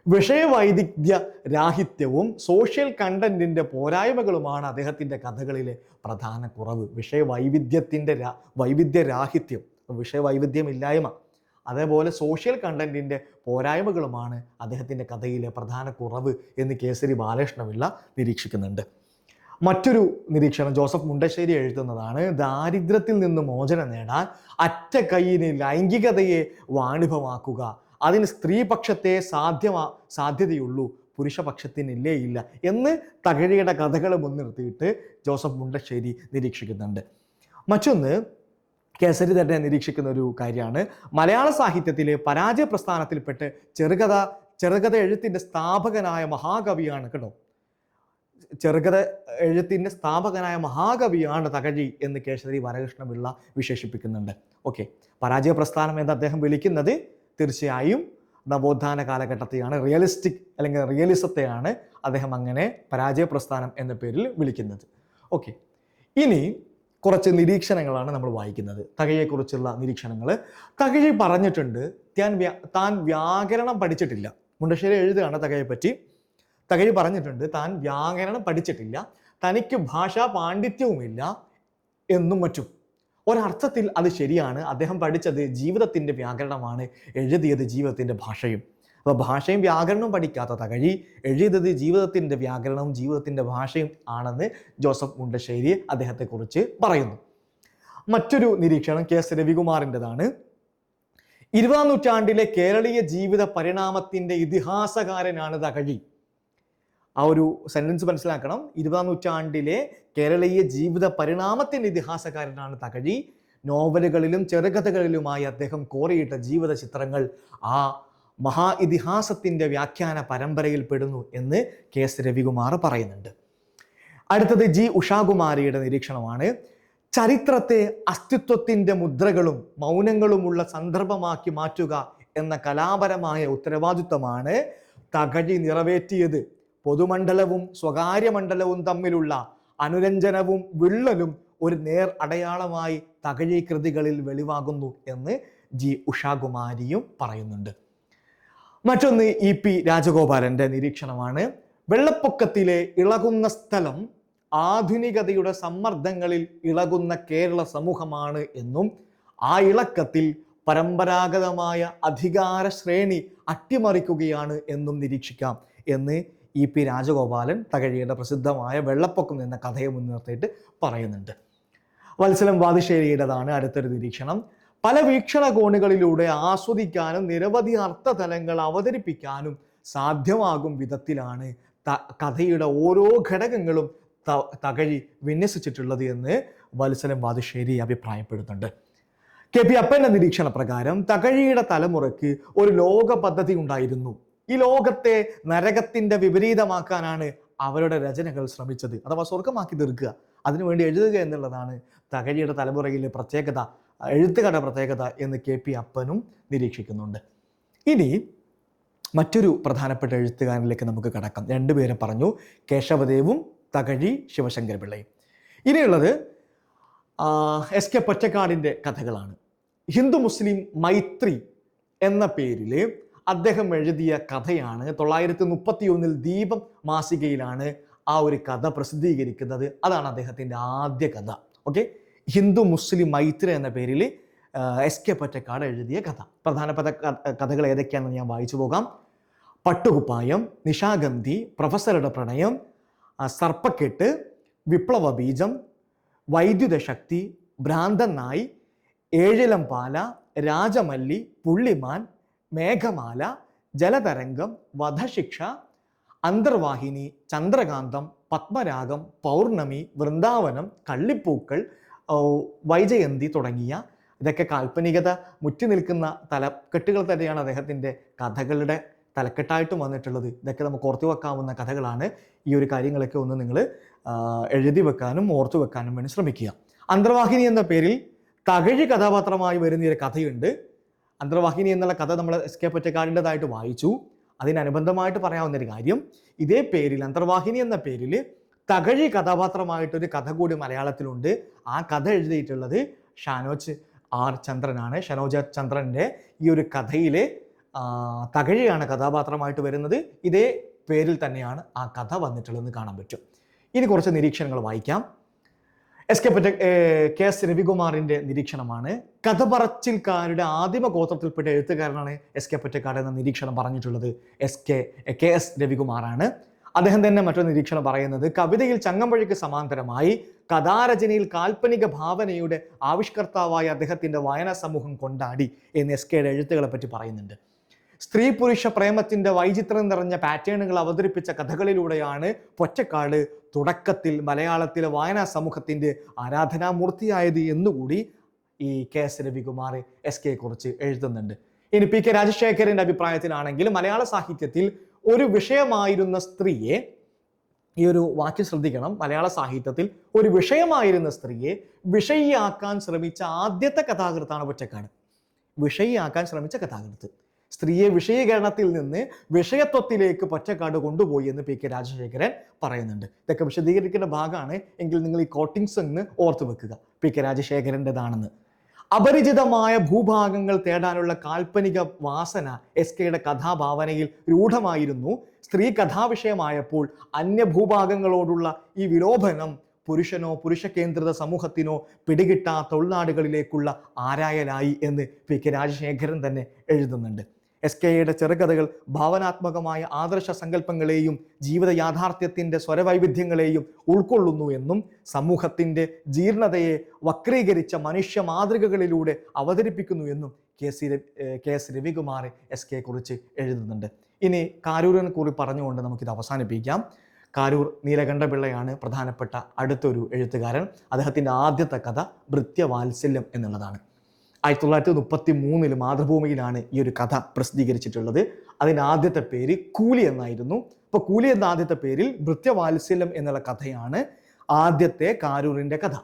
വിഷയവൈദിഗ്ധ്യ രാഹിത്യവും സോഷ്യൽ കണ്ടന്റിന്റെ പോരായ്മകളുമാണ് അദ്ദേഹത്തിന്റെ കഥകളിലെ പ്രധാന കുറവ്. വിഷയവൈവിധ്യത്തിന്റെ രാ വൈവിധ്യ രാഹിത്യം. വിഷയവൈവിധ്യമില്ലായ്മ അതേപോലെ സോഷ്യൽ കണ്ടന്റിന്റെ പോരായ്മകളുമാണ് അദ്ദേഹത്തിന്റെ കഥയിലെ പ്രധാന കുറവ് എന്ന് കേസരി ബാലകൃഷ്ണപിള്ള നിരീക്ഷിക്കുന്നുണ്ട്. മറ്റൊരു നിരീക്ഷണം ജോസഫ് മുണ്ടശ്ശേരി എഴുതുന്നതാണ് ദാരിദ്ര്യത്തിൽ നിന്ന് മോചനം നേടാൻ അറ്റ കൈയിന് ലൈംഗികതയെ വാണിഭമാക്കുക അതിന് സ്ത്രീപക്ഷത്തെ സാധ്യമാ സാധ്യതയുള്ളൂ. പുരുഷപക്ഷത്തിനില്ലേ ഇല്ല എന്ന് തകഴിയുടെ കഥകൾ മുൻനിർത്തിയിട്ട് ജോസഫ് മുണ്ടശ്ശേരി നിരീക്ഷിക്കുന്നുണ്ട്. മറ്റൊന്ന് കേസരി തന്നെ നിരീക്ഷിക്കുന്ന ഒരു കാര്യമാണ്. മലയാള സാഹിത്യത്തിലെ പരാജയ പ്രസ്ഥാനത്തിൽപ്പെട്ട് ചെറുകഥ ചെറുകഥ എഴുത്തിന്റെ സ്ഥാപകനായ മഹാകവിയാണ് കേട്ടോ. ചെറുകഥ എഴുത്തിന്റെ സ്ഥാപകനായ മഹാകവിയാണ് തകഴി എന്ന് കേശരി ബാലകൃഷ്ണപിള്ള വിശേഷിപ്പിക്കുന്നുണ്ട്. ഓക്കെ. പരാജയ പ്രസ്ഥാനം എന്ന് അദ്ദേഹം വിളിക്കുന്നത് തീർച്ചയായും നവോത്ഥാന കാലഘട്ടത്തെയാണ് റിയലിസ്റ്റിക് അല്ലെങ്കിൽ റിയലിസത്തെയാണ് അദ്ദേഹം അങ്ങനെ പരാജയ പ്രസ്ഥാനം എന്ന പേരിൽ വിളിക്കുന്നത്. ഓക്കെ ഇനി കുറച്ച് നിരീക്ഷണങ്ങളാണ് നമ്മൾ വായിക്കുന്നത്. തകയെക്കുറിച്ചുള്ള നിരീക്ഷണങ്ങൾ തകഴി പറഞ്ഞിട്ടുണ്ട് താൻ വ്യാ താൻ വ്യാകരണം പഠിച്ചിട്ടില്ല. മുണ്ടശ്ശേരി എഴുതുകയാണ് തകയെപ്പറ്റി. പറ്റി തകഴി പറഞ്ഞിട്ടുണ്ട് താൻ വ്യാകരണം പഠിച്ചിട്ടില്ല. തനിക്ക് ഭാഷാ പാണ്ഡിത്യവുമില്ല എന്നും മറ്റും. ഒരർത്ഥത്തിൽ അത് ശരിയാണ്. അദ്ദേഹം പഠിച്ചത് ജീവിതത്തിന്റെ വ്യാകരണമാണ്. എഴുതിയത് ജീവിതത്തിന്റെ ഭാഷയും. അപ്പോൾ ഭാഷയും വ്യാകരണവും പഠിക്കാത്ത തകഴി എഴുതിയത് ജീവിതത്തിന്റെ വ്യാകരണവും ജീവിതത്തിന്റെ ഭാഷയും ആണെന്ന് ജോസഫ് മുണ്ടശ്ശേരി അദ്ദേഹത്തെക്കുറിച്ച് പറയുന്നു. മറ്റൊരു നിരീക്ഷണം കെ എസ് രവികുമാറിന്റെതാണ്. ഇരുപതാം നൂറ്റാണ്ടിലെ കേരളീയ ജീവിത പരിണാമത്തിന്റെ ഇതിഹാസകാരനാണ് തകഴി. ആ ഒരു സെന്റൻസ് മനസ്സിലാക്കണം. ഇരുപതാം നൂറ്റാണ്ടിലെ കേരളീയ ജീവിത പരിണാമത്തിന്റെ ഇതിഹാസകാരനാണ് തകഴി. നോവലുകളിലും ചെറുകഥകളിലുമായി അദ്ദേഹം കോറിയിട്ട ജീവിത ചിത്രങ്ങൾ ആ മഹാ ഇതിഹാസത്തിന്റെ വ്യാഖ്യാന പരമ്പരയിൽ പെടുന്നു എന്ന് കെ എസ് രവികുമാർ പറയുന്നുണ്ട്. അടുത്തത് ജി ഉഷാകുമാരിയുടെ നിരീക്ഷണമാണ്. ചരിത്രത്തെ അസ്തിത്വത്തിന്റെ മുദ്രകളും മൗനങ്ങളുമുള്ള സന്ദർഭമാക്കി മാറ്റുക എന്ന കലാപരമായ ഉത്തരവാദിത്വമാണ് തകഴി നിറവേറ്റിയത് പൊതുമണ്ഡലവും സ്വകാര്യ മണ്ഡലവും തമ്മിലുള്ള അനുരഞ്ജനവും വിള്ളലും ഒരു നേർ അടയാളമായി തകഴി കൃതികളിൽ വെളിവാകുന്നു എന്ന് ജി ഉഷാകുമാരിയും പറയുന്നുണ്ട്. മറ്റൊന്ന് ഇ പി രാജഗോപാലന്റെ നിരീക്ഷണമാണ്. വെള്ളപ്പൊക്കത്തിലെ ഇളകുന്ന സ്ഥലം ആധുനികതയുടെ സമ്മർദ്ദങ്ങളിൽ ഇളകുന്ന കേരള സമൂഹമാണ് എന്നും ആ ഇളക്കത്തിൽ പരമ്പരാഗതമായ അധികാര ശ്രേണി അട്ടിമറിക്കുകയാണ് എന്നും നിരീക്ഷിക്കാം എന്ന് ഇ പി രാജഗോപാലൻ തകഴിയുടെ പ്രസിദ്ധമായ വെള്ളപ്പൊക്കം എന്ന കഥയെ മുൻനിർത്തിയിട്ട് പറയുന്നുണ്ട്. വത്സലം വാദിശ്ശേരിയുടേതാണ് അടുത്തൊരു നിരീക്ഷണം. പല വീക്ഷണകോണുകളിലൂടെ ആസ്വദിക്കാനും നിരവധി അർത്ഥതലങ്ങൾ അവതരിപ്പിക്കാനും സാധ്യമാകും വിധത്തിലാണ് കഥയുടെ ഓരോ ഘടകങ്ങളും തകഴി വിന്യസിച്ചിട്ടുള്ളത് എന്ന് വത്സലം വാദിശ്ശേരി അഭിപ്രായപ്പെടുന്നുണ്ട്. കെ പി അപ്പന്റെ നിരീക്ഷണ പ്രകാരം തകഴിയുടെ തലമുറയ്ക്ക് ഒരു ലോക പദ്ധതി ഉണ്ടായിരുന്നു. ഈ ലോകത്തെ നരകത്തിന്റെ വിപരീതമാക്കാനാണ് അവരുടെ രചനകൾ ശ്രമിച്ചത്. അഥവാ സ്വർഗമാക്കി തീർക്കുക. അതിനുവേണ്ടി എഴുതുക എന്നുള്ളതാണ് തകഴിയുടെ തലമുറയിലെ പ്രത്യേകത എഴുത്തുകാരുടെ പ്രത്യേകത എന്ന് കെ പി അപ്പനും നിരീക്ഷിക്കുന്നുണ്ട്. ഇനി മറ്റൊരു പ്രധാനപ്പെട്ട എഴുത്തുകാരനിലേക്ക് നമുക്ക് കടക്കാം. രണ്ടുപേരെ പറഞ്ഞു കേശവദേവും തകഴി ശിവശങ്കര പിള്ളയും ഇനിയുള്ളത് എസ് കെ പൊറ്റക്കാടിന്റെ കഥകളാണ്. ഹിന്ദു മുസ്ലിം മൈത്രി എന്ന പേരിൽ അദ്ദേഹം എഴുതിയ കഥയാണ്. തൊള്ളായിരത്തി മുപ്പത്തി ഒന്നിൽ ദീപം മാസികയിലാണ് ആ ഒരു കഥ പ്രസിദ്ധീകരിക്കുന്നത്. അതാണ് അദ്ദേഹത്തിന്റെ ആദ്യ കഥ. ഓക്കെ? ഹിന്ദു മുസ്ലിം മൈത്ര എന്ന പേരിൽ എസ് കെ പൊറ്റക്കാട് എഴുതിയ കഥ. പ്രധാനപ്പെട്ട കഥകൾ ഏതൊക്കെയാണെന്ന് ഞാൻ വായിച്ചു പോകാം. പട്ടുകുപ്പായം നിശാഗന്ധി പ്രൊഫസറുടെ പ്രണയം സർപ്പക്കെട്ട് വിപ്ലവ ബീജം വൈദ്യുത ശക്തി ഭ്രാന്തൻ നായി ഏഴിലം പാല രാജമല്ലി പുള്ളിമാൻ മേഘമാല ജലതരംഗം വധശിക്ഷ അന്തർവാഹിനി ചന്ദ്രകാന്തം പത്മരാഗം പൗർണമി വൃന്ദാവനം കള്ളിപ്പൂക്കൾ വൈജയന്തി തുടങ്ങിയ ഇതൊക്കെ കാൽപ്പനികത മുറ്റി നിൽക്കുന്ന തലക്കെട്ടുകൾ തന്നെയാണ് അദ്ദേഹത്തിന്റെ കഥകളുടെ തലക്കെട്ടായിട്ടും വന്നിട്ടുള്ളത്. ഇതൊക്കെ നമുക്ക് ഓർത്തു വെക്കാവുന്ന കഥകളാണ്. ഈ ഒരു കാര്യങ്ങളൊക്കെ ഒന്ന് നിങ്ങൾ എഴുതി വെക്കാനും ഓർത്തു വെക്കാനും വേണ്ടി ശ്രമിക്കുക. അന്തർവാഹിനി എന്ന പേരിൽ തകഴി കഥാപാത്രമായി വരുന്ന ഒരു കഥയുണ്ട്. അന്തർവാഹിനി എന്നുള്ള കഥ നമ്മൾ എസ് കെ പൊറ്റക്കാടിന്റെതായിട്ട് വായിച്ചു. അതിനനുബന്ധമായിട്ട് പറയാവുന്ന ഒരു കാര്യം ഇതേ പേരിൽ അന്തർവാഹിനി എന്ന പേരിൽ തകഴി കഥാപാത്രമായിട്ടൊരു കഥ കൂടി മലയാളത്തിലുണ്ട്. ആ കഥ എഴുതിയിട്ടുള്ളത് ഷാനോജ് ആർ ചന്ദ്രനാണ്. ഷനോജ് ചന്ദ്രന്റെ ഈ ഒരു കഥയിലെ തകഴിയാണ് കഥാപാത്രമായിട്ട് വരുന്നത്. ഇതേ പേരിൽ തന്നെയാണ് ആ കഥ വന്നിട്ടുള്ളതെന്ന് കാണാൻ പറ്റും. ഇനി കുറച്ച് നിരീക്ഷണങ്ങൾ വായിക്കാം. എസ് കെ പറ്റ കെ എസ് രവികുമാറിന്റെ നിരീക്ഷണമാണ്. കഥ പറച്ചിൽക്കാരുടെ ആദിമ ഗോത്രത്തിൽപ്പെട്ട എഴുത്തുകാരനാണ് എസ് കെ പറ്റക്കാട് എന്ന നിരീക്ഷണം പറഞ്ഞിട്ടുള്ളത് എസ് കെ കെ എസ് രവികുമാറാണ്. അദ്ദേഹം തന്നെ മറ്റൊരു നിരീക്ഷണം പറയുന്നത് കവിതയിൽ ചങ്ങമ്പഴിക്ക് സമാന്തരമായി കഥാരചനയിൽ കാൽപ്പനിക ഭാവനയുടെ ആവിഷ്കർത്താവായ അദ്ദേഹത്തിന്റെ വായനാ സമൂഹം കൊണ്ടാടി എന്ന് എസ് കെയുടെ എഴുത്തുകളെ പറ്റി പറയുന്നുണ്ട്. സ്ത്രീ പുരുഷ പ്രേമത്തിന്റെ വൈചിത്രം നിറഞ്ഞ പാറ്റേണുകൾ അവതരിപ്പിച്ച കഥകളിലൂടെയാണ് പൊറ്റക്കാട് തുടക്കത്തിൽ മലയാളത്തിലെ വായനാ സമൂഹത്തിന്റെ ആരാധനാമൂർത്തിയായത് എന്നുകൂടി ഈ K S Ravikumar S K കുറിച്ച് എഴുതുന്നുണ്ട്. ഇനി പി കെ രാജശേഖരന്റെ അഭിപ്രായത്തിലാണെങ്കിൽ മലയാള സാഹിത്യത്തിൽ ഒരു വിഷയമായിരുന്ന സ്ത്രീയെ ഈ ഒരു വാക്യം ശ്രദ്ധിക്കണം. മലയാള സാഹിത്യത്തിൽ ഒരു വിഷയമായിരുന്ന സ്ത്രീയെ വിഷയിയാക്കാൻ ശ്രമിച്ച ആദ്യത്തെ കഥാകൃത്താണ് ഒറ്റക്കാട്. വിഷയിയാക്കാൻ ശ്രമിച്ച കഥാകൃത്ത്. സ്ത്രീയെ വിഷയീകരണത്തിൽ നിന്ന് വിഷയത്വത്തിലേക്ക് പൊറ്റക്കാട് കൊണ്ടുപോയി എന്ന് പി കെ രാജശേഖരൻ പറയുന്നുണ്ട്. ഇതൊക്കെ വിശദീകരിക്കേണ്ട ഭാഗമാണ്. എങ്കിൽ നിങ്ങൾ ഈ കോട്ടിങ്സ് ഒന്ന് ഓർത്തു വെക്കുക. പി കെ രാജശേഖരന്റെതാണെന്ന്. അപരിചിതമായ ഭൂഭാഗങ്ങൾ തേടാനുള്ള കാൽപ്പനിക വാസന എസ് കെയുടെ കഥാഭാവനയിൽ രൂഢമായിരുന്നു. സ്ത്രീ കഥാവിഷയമായപ്പോൾ അന്യ ഭൂഭാഗങ്ങളോടുള്ള ഈ വിലോഭനം പുരുഷനോ പുരുഷ കേന്ദ്രിത സമൂഹത്തിനോ പിടികിട്ടാത്ത ഉൾനാടുകളിലേക്കുള്ള ആരായലായി എന്ന് പി കെ രാജശേഖരൻ തന്നെ എഴുതുന്നുണ്ട്. എസ് കെ എയുടെ ചെറുകഥകൾ ഭാവനാത്മകമായ ആദർശ സങ്കല്പങ്ങളെയും ജീവിത യാഥാർത്ഥ്യത്തിന്റെ സ്വരവൈവിധ്യങ്ങളെയും ഉൾക്കൊള്ളുന്നു എന്നും സമൂഹത്തിന്റെ ജീർണതയെ വക്രീകരിച്ച മനുഷ്യ മാതൃകകളിലൂടെ അവതരിപ്പിക്കുന്നു എന്നും K C K S Ravikumar S K കുറിച്ച് എഴുതുന്നുണ്ട്. ഇനി കാരൂരിനെ കുറി പറഞ്ഞുകൊണ്ട് നമുക്കിത് അവസാനിപ്പിക്കാം. കാരൂർ നീലകണ്ഠപിള്ളയാണ് പ്രധാനപ്പെട്ട അടുത്തൊരു എഴുത്തുകാരൻ. അദ്ദേഹത്തിന്റെ ആദ്യത്തെ കഥ ഭൃത്യവാത്സല്യം എന്നുള്ളതാണ്. ആയിരത്തി തൊള്ളായിരത്തി മുപ്പത്തി മൂന്നിൽ മാതൃഭൂമിയിലാണ് ഈ ഒരു കഥ പ്രസിദ്ധീകരിച്ചിട്ടുള്ളത്. അതിന്റെ ആദ്യത്തെ പേര് കൂലി എന്നായിരുന്നു. അപ്പോൾ കൂലി എന്ന ആദ്യത്തെ പേരിൽ ഭൃത്യവാത്സല്യം എന്നുള്ള കഥയാണ് ആദ്യത്തെ കാരൂരിന്റെ കഥ.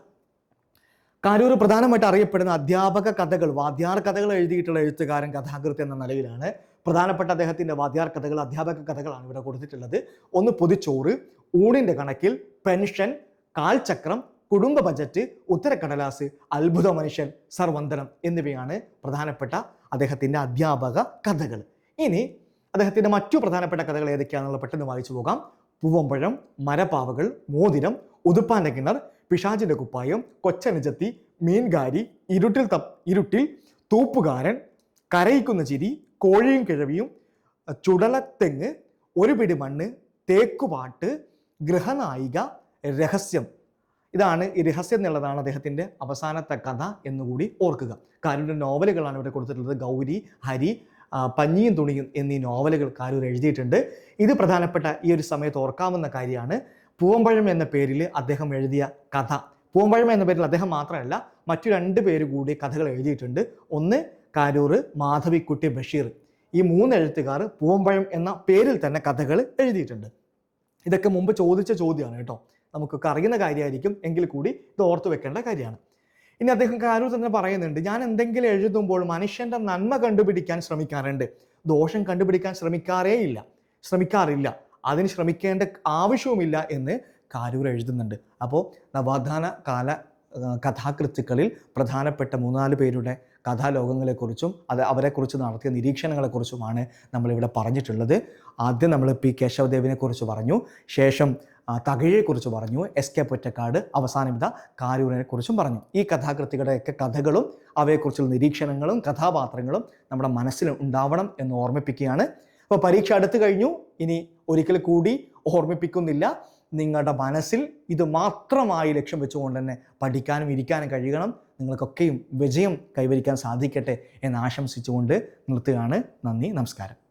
കാരൂർ പ്രധാനമായിട്ട് അറിയപ്പെടുന്ന അധ്യാപക കഥകൾ വാദ്യാർ കഥകൾ എഴുതിയിട്ടുള്ള എഴുത്തുകാരൻ കഥാകൃത്ത് എന്ന നിലയിലാണ്. പ്രധാനപ്പെട്ട അദ്ദേഹത്തിന്റെ വാദ്യാർ കഥകൾ അധ്യാപക കഥകളാണ് ഇവിടെ കൊടുത്തിട്ടുള്ളത്. ഒന്ന് പൊതിച്ചോറ് ഊണിന്റെ കണക്കിൽ പെൻഷൻ കാൽചക്രം കുടുംബ ബജറ്റ് ഉത്തരക്കടലാസ് അത്ഭുത മനുഷ്യൻ സർവന്തനം എന്നിവയാണ് പ്രധാനപ്പെട്ട അദ്ദേഹത്തിന്റെ അധ്യാപക കഥകൾ. ഇനി അദ്ദേഹത്തിന്റെ മറ്റു പ്രധാനപ്പെട്ട കഥകൾ ഏതൊക്കെയാണെന്നുള്ള പെട്ടെന്ന് വായിച്ചു പോകാം. പൂവമ്പഴം മരപ്പാവകൾ മോതിരം ഉതുപ്പാന്റെ കിണർ പിശാചിന്റെ കുപ്പായം കൊച്ചനുജത്തി മീൻകാരി ഇരുട്ടിൽ തപ്പ് ഇരുട്ടിൽ തൂപ്പുകാരൻ കരയിക്കുന്ന ചിരി കോഴിയും കിഴവിയും ചുടലത്തെങ്ങ് ഒരു പിടി മണ്ണ് തേക്കുപാട്ട് ഗൃഹനായിക രഹസ്യം ഇതാണ് ഈ രഹസ്യം എന്നുള്ളതാണ് അദ്ദേഹത്തിന്റെ അവസാനത്തെ കഥ എന്നുകൂടി ഓർക്കുക. കാരുടെ നോവലുകളാണ് ഇവിടെ കൊടുത്തിട്ടുള്ളത്. ഗൗരി ഹരി പഞ്ഞിയും തുണിയും എന്നീ നോവലുകൾ കാരൂർ എഴുതിയിട്ടുണ്ട്. ഇത് പ്രധാനപ്പെട്ട ഈ ഒരു സമയത്ത് ഓർക്കാവുന്ന കാര്യമാണ്. പൂവമ്പഴം എന്ന പേരിൽ അദ്ദേഹം എഴുതിയ കഥ. പൂവമ്പഴം എന്ന പേരിൽ അദ്ദേഹം മാത്രമല്ല മറ്റു രണ്ട് പേര് കൂടി കഥകൾ എഴുതിയിട്ടുണ്ട്. ഒന്ന് കാരൂർ മാധവിക്കുട്ടി ബഷീർ. ഈ മൂന്ന് എഴുത്തുകാർ പൂവമ്പഴം എന്ന പേരിൽ തന്നെ കഥകൾ എഴുതിയിട്ടുണ്ട്. ഇതൊക്കെ മുമ്പ് ചോദിച്ച ചോദ്യമാണ് കേട്ടോ. നമുക്കൊക്കെ അറിയുന്ന കാര്യമായിരിക്കും എങ്കിൽ കൂടി ഇത് ഓർത്തു വെക്കേണ്ട കാര്യമാണ്. ഇനി അദ്ദേഹം കാരൂർ തന്നെ പറയുന്നുണ്ട് ഞാൻ എന്തെങ്കിലും എഴുതുമ്പോൾ മനുഷ്യന്റെ നന്മ കണ്ടുപിടിക്കാൻ ശ്രമിക്കാറുണ്ട്. ദോഷം കണ്ടുപിടിക്കാൻ ശ്രമിക്കാറേ ഇല്ല ശ്രമിക്കാറില്ല. അതിന് ശ്രമിക്കേണ്ട ആവശ്യവുമില്ല എന്ന് കാരൂർ എഴുതുന്നുണ്ട്. അപ്പോൾ നവാധാന കാല കഥാകൃത്തുക്കളിൽ പ്രധാനപ്പെട്ട മൂന്നാൽ പേരുടെ കഥാലോകങ്ങളെക്കുറിച്ചും അത് അവരെക്കുറിച്ച് നടത്തിയ നിരീക്ഷണങ്ങളെക്കുറിച്ചുമാണ് നമ്മളിവിടെ പറഞ്ഞിട്ടുള്ളത്. ആദ്യം നമ്മൾ പി. കേശവദേവിനെക്കുറിച്ച് പറഞ്ഞു. ശേഷം തകഴിയെക്കുറിച്ച് പറഞ്ഞു. എസ് കെ പൊറ്റക്കാട് അവസാനം ഇതാ കാരൂരിനെ കുറിച്ചും പറഞ്ഞു. ഈ കഥാകൃത്തികളുടെയൊക്കെ കഥകളും അവയെക്കുറിച്ചുള്ള നിരീക്ഷണങ്ങളും കഥാപാത്രങ്ങളും നമ്മുടെ മനസ്സിൽ ഉണ്ടാവണം എന്ന് ഓർമ്മിപ്പിക്കുകയാണ്. അപ്പോൾ പരീക്ഷ അടുത്ത് കഴിഞ്ഞു. ഇനി ഒരിക്കൽ കൂടി ഓർമ്മിപ്പിക്കുന്നില്ല. നിങ്ങളുടെ മനസ്സിൽ ഇത് മാത്രമായി ലക്ഷ്യം വെച്ചുകൊണ്ട് തന്നെ പഠിക്കാനും ഇരിക്കാനും കഴിയണം. നിങ്ങൾക്കൊക്കെയും വിജയം കൈവരിക്കാൻ സാധിക്കട്ടെ എന്ന് ആശംസിച്ചുകൊണ്ട് നിർത്തുകയാണ്. നന്ദി നമസ്കാരം.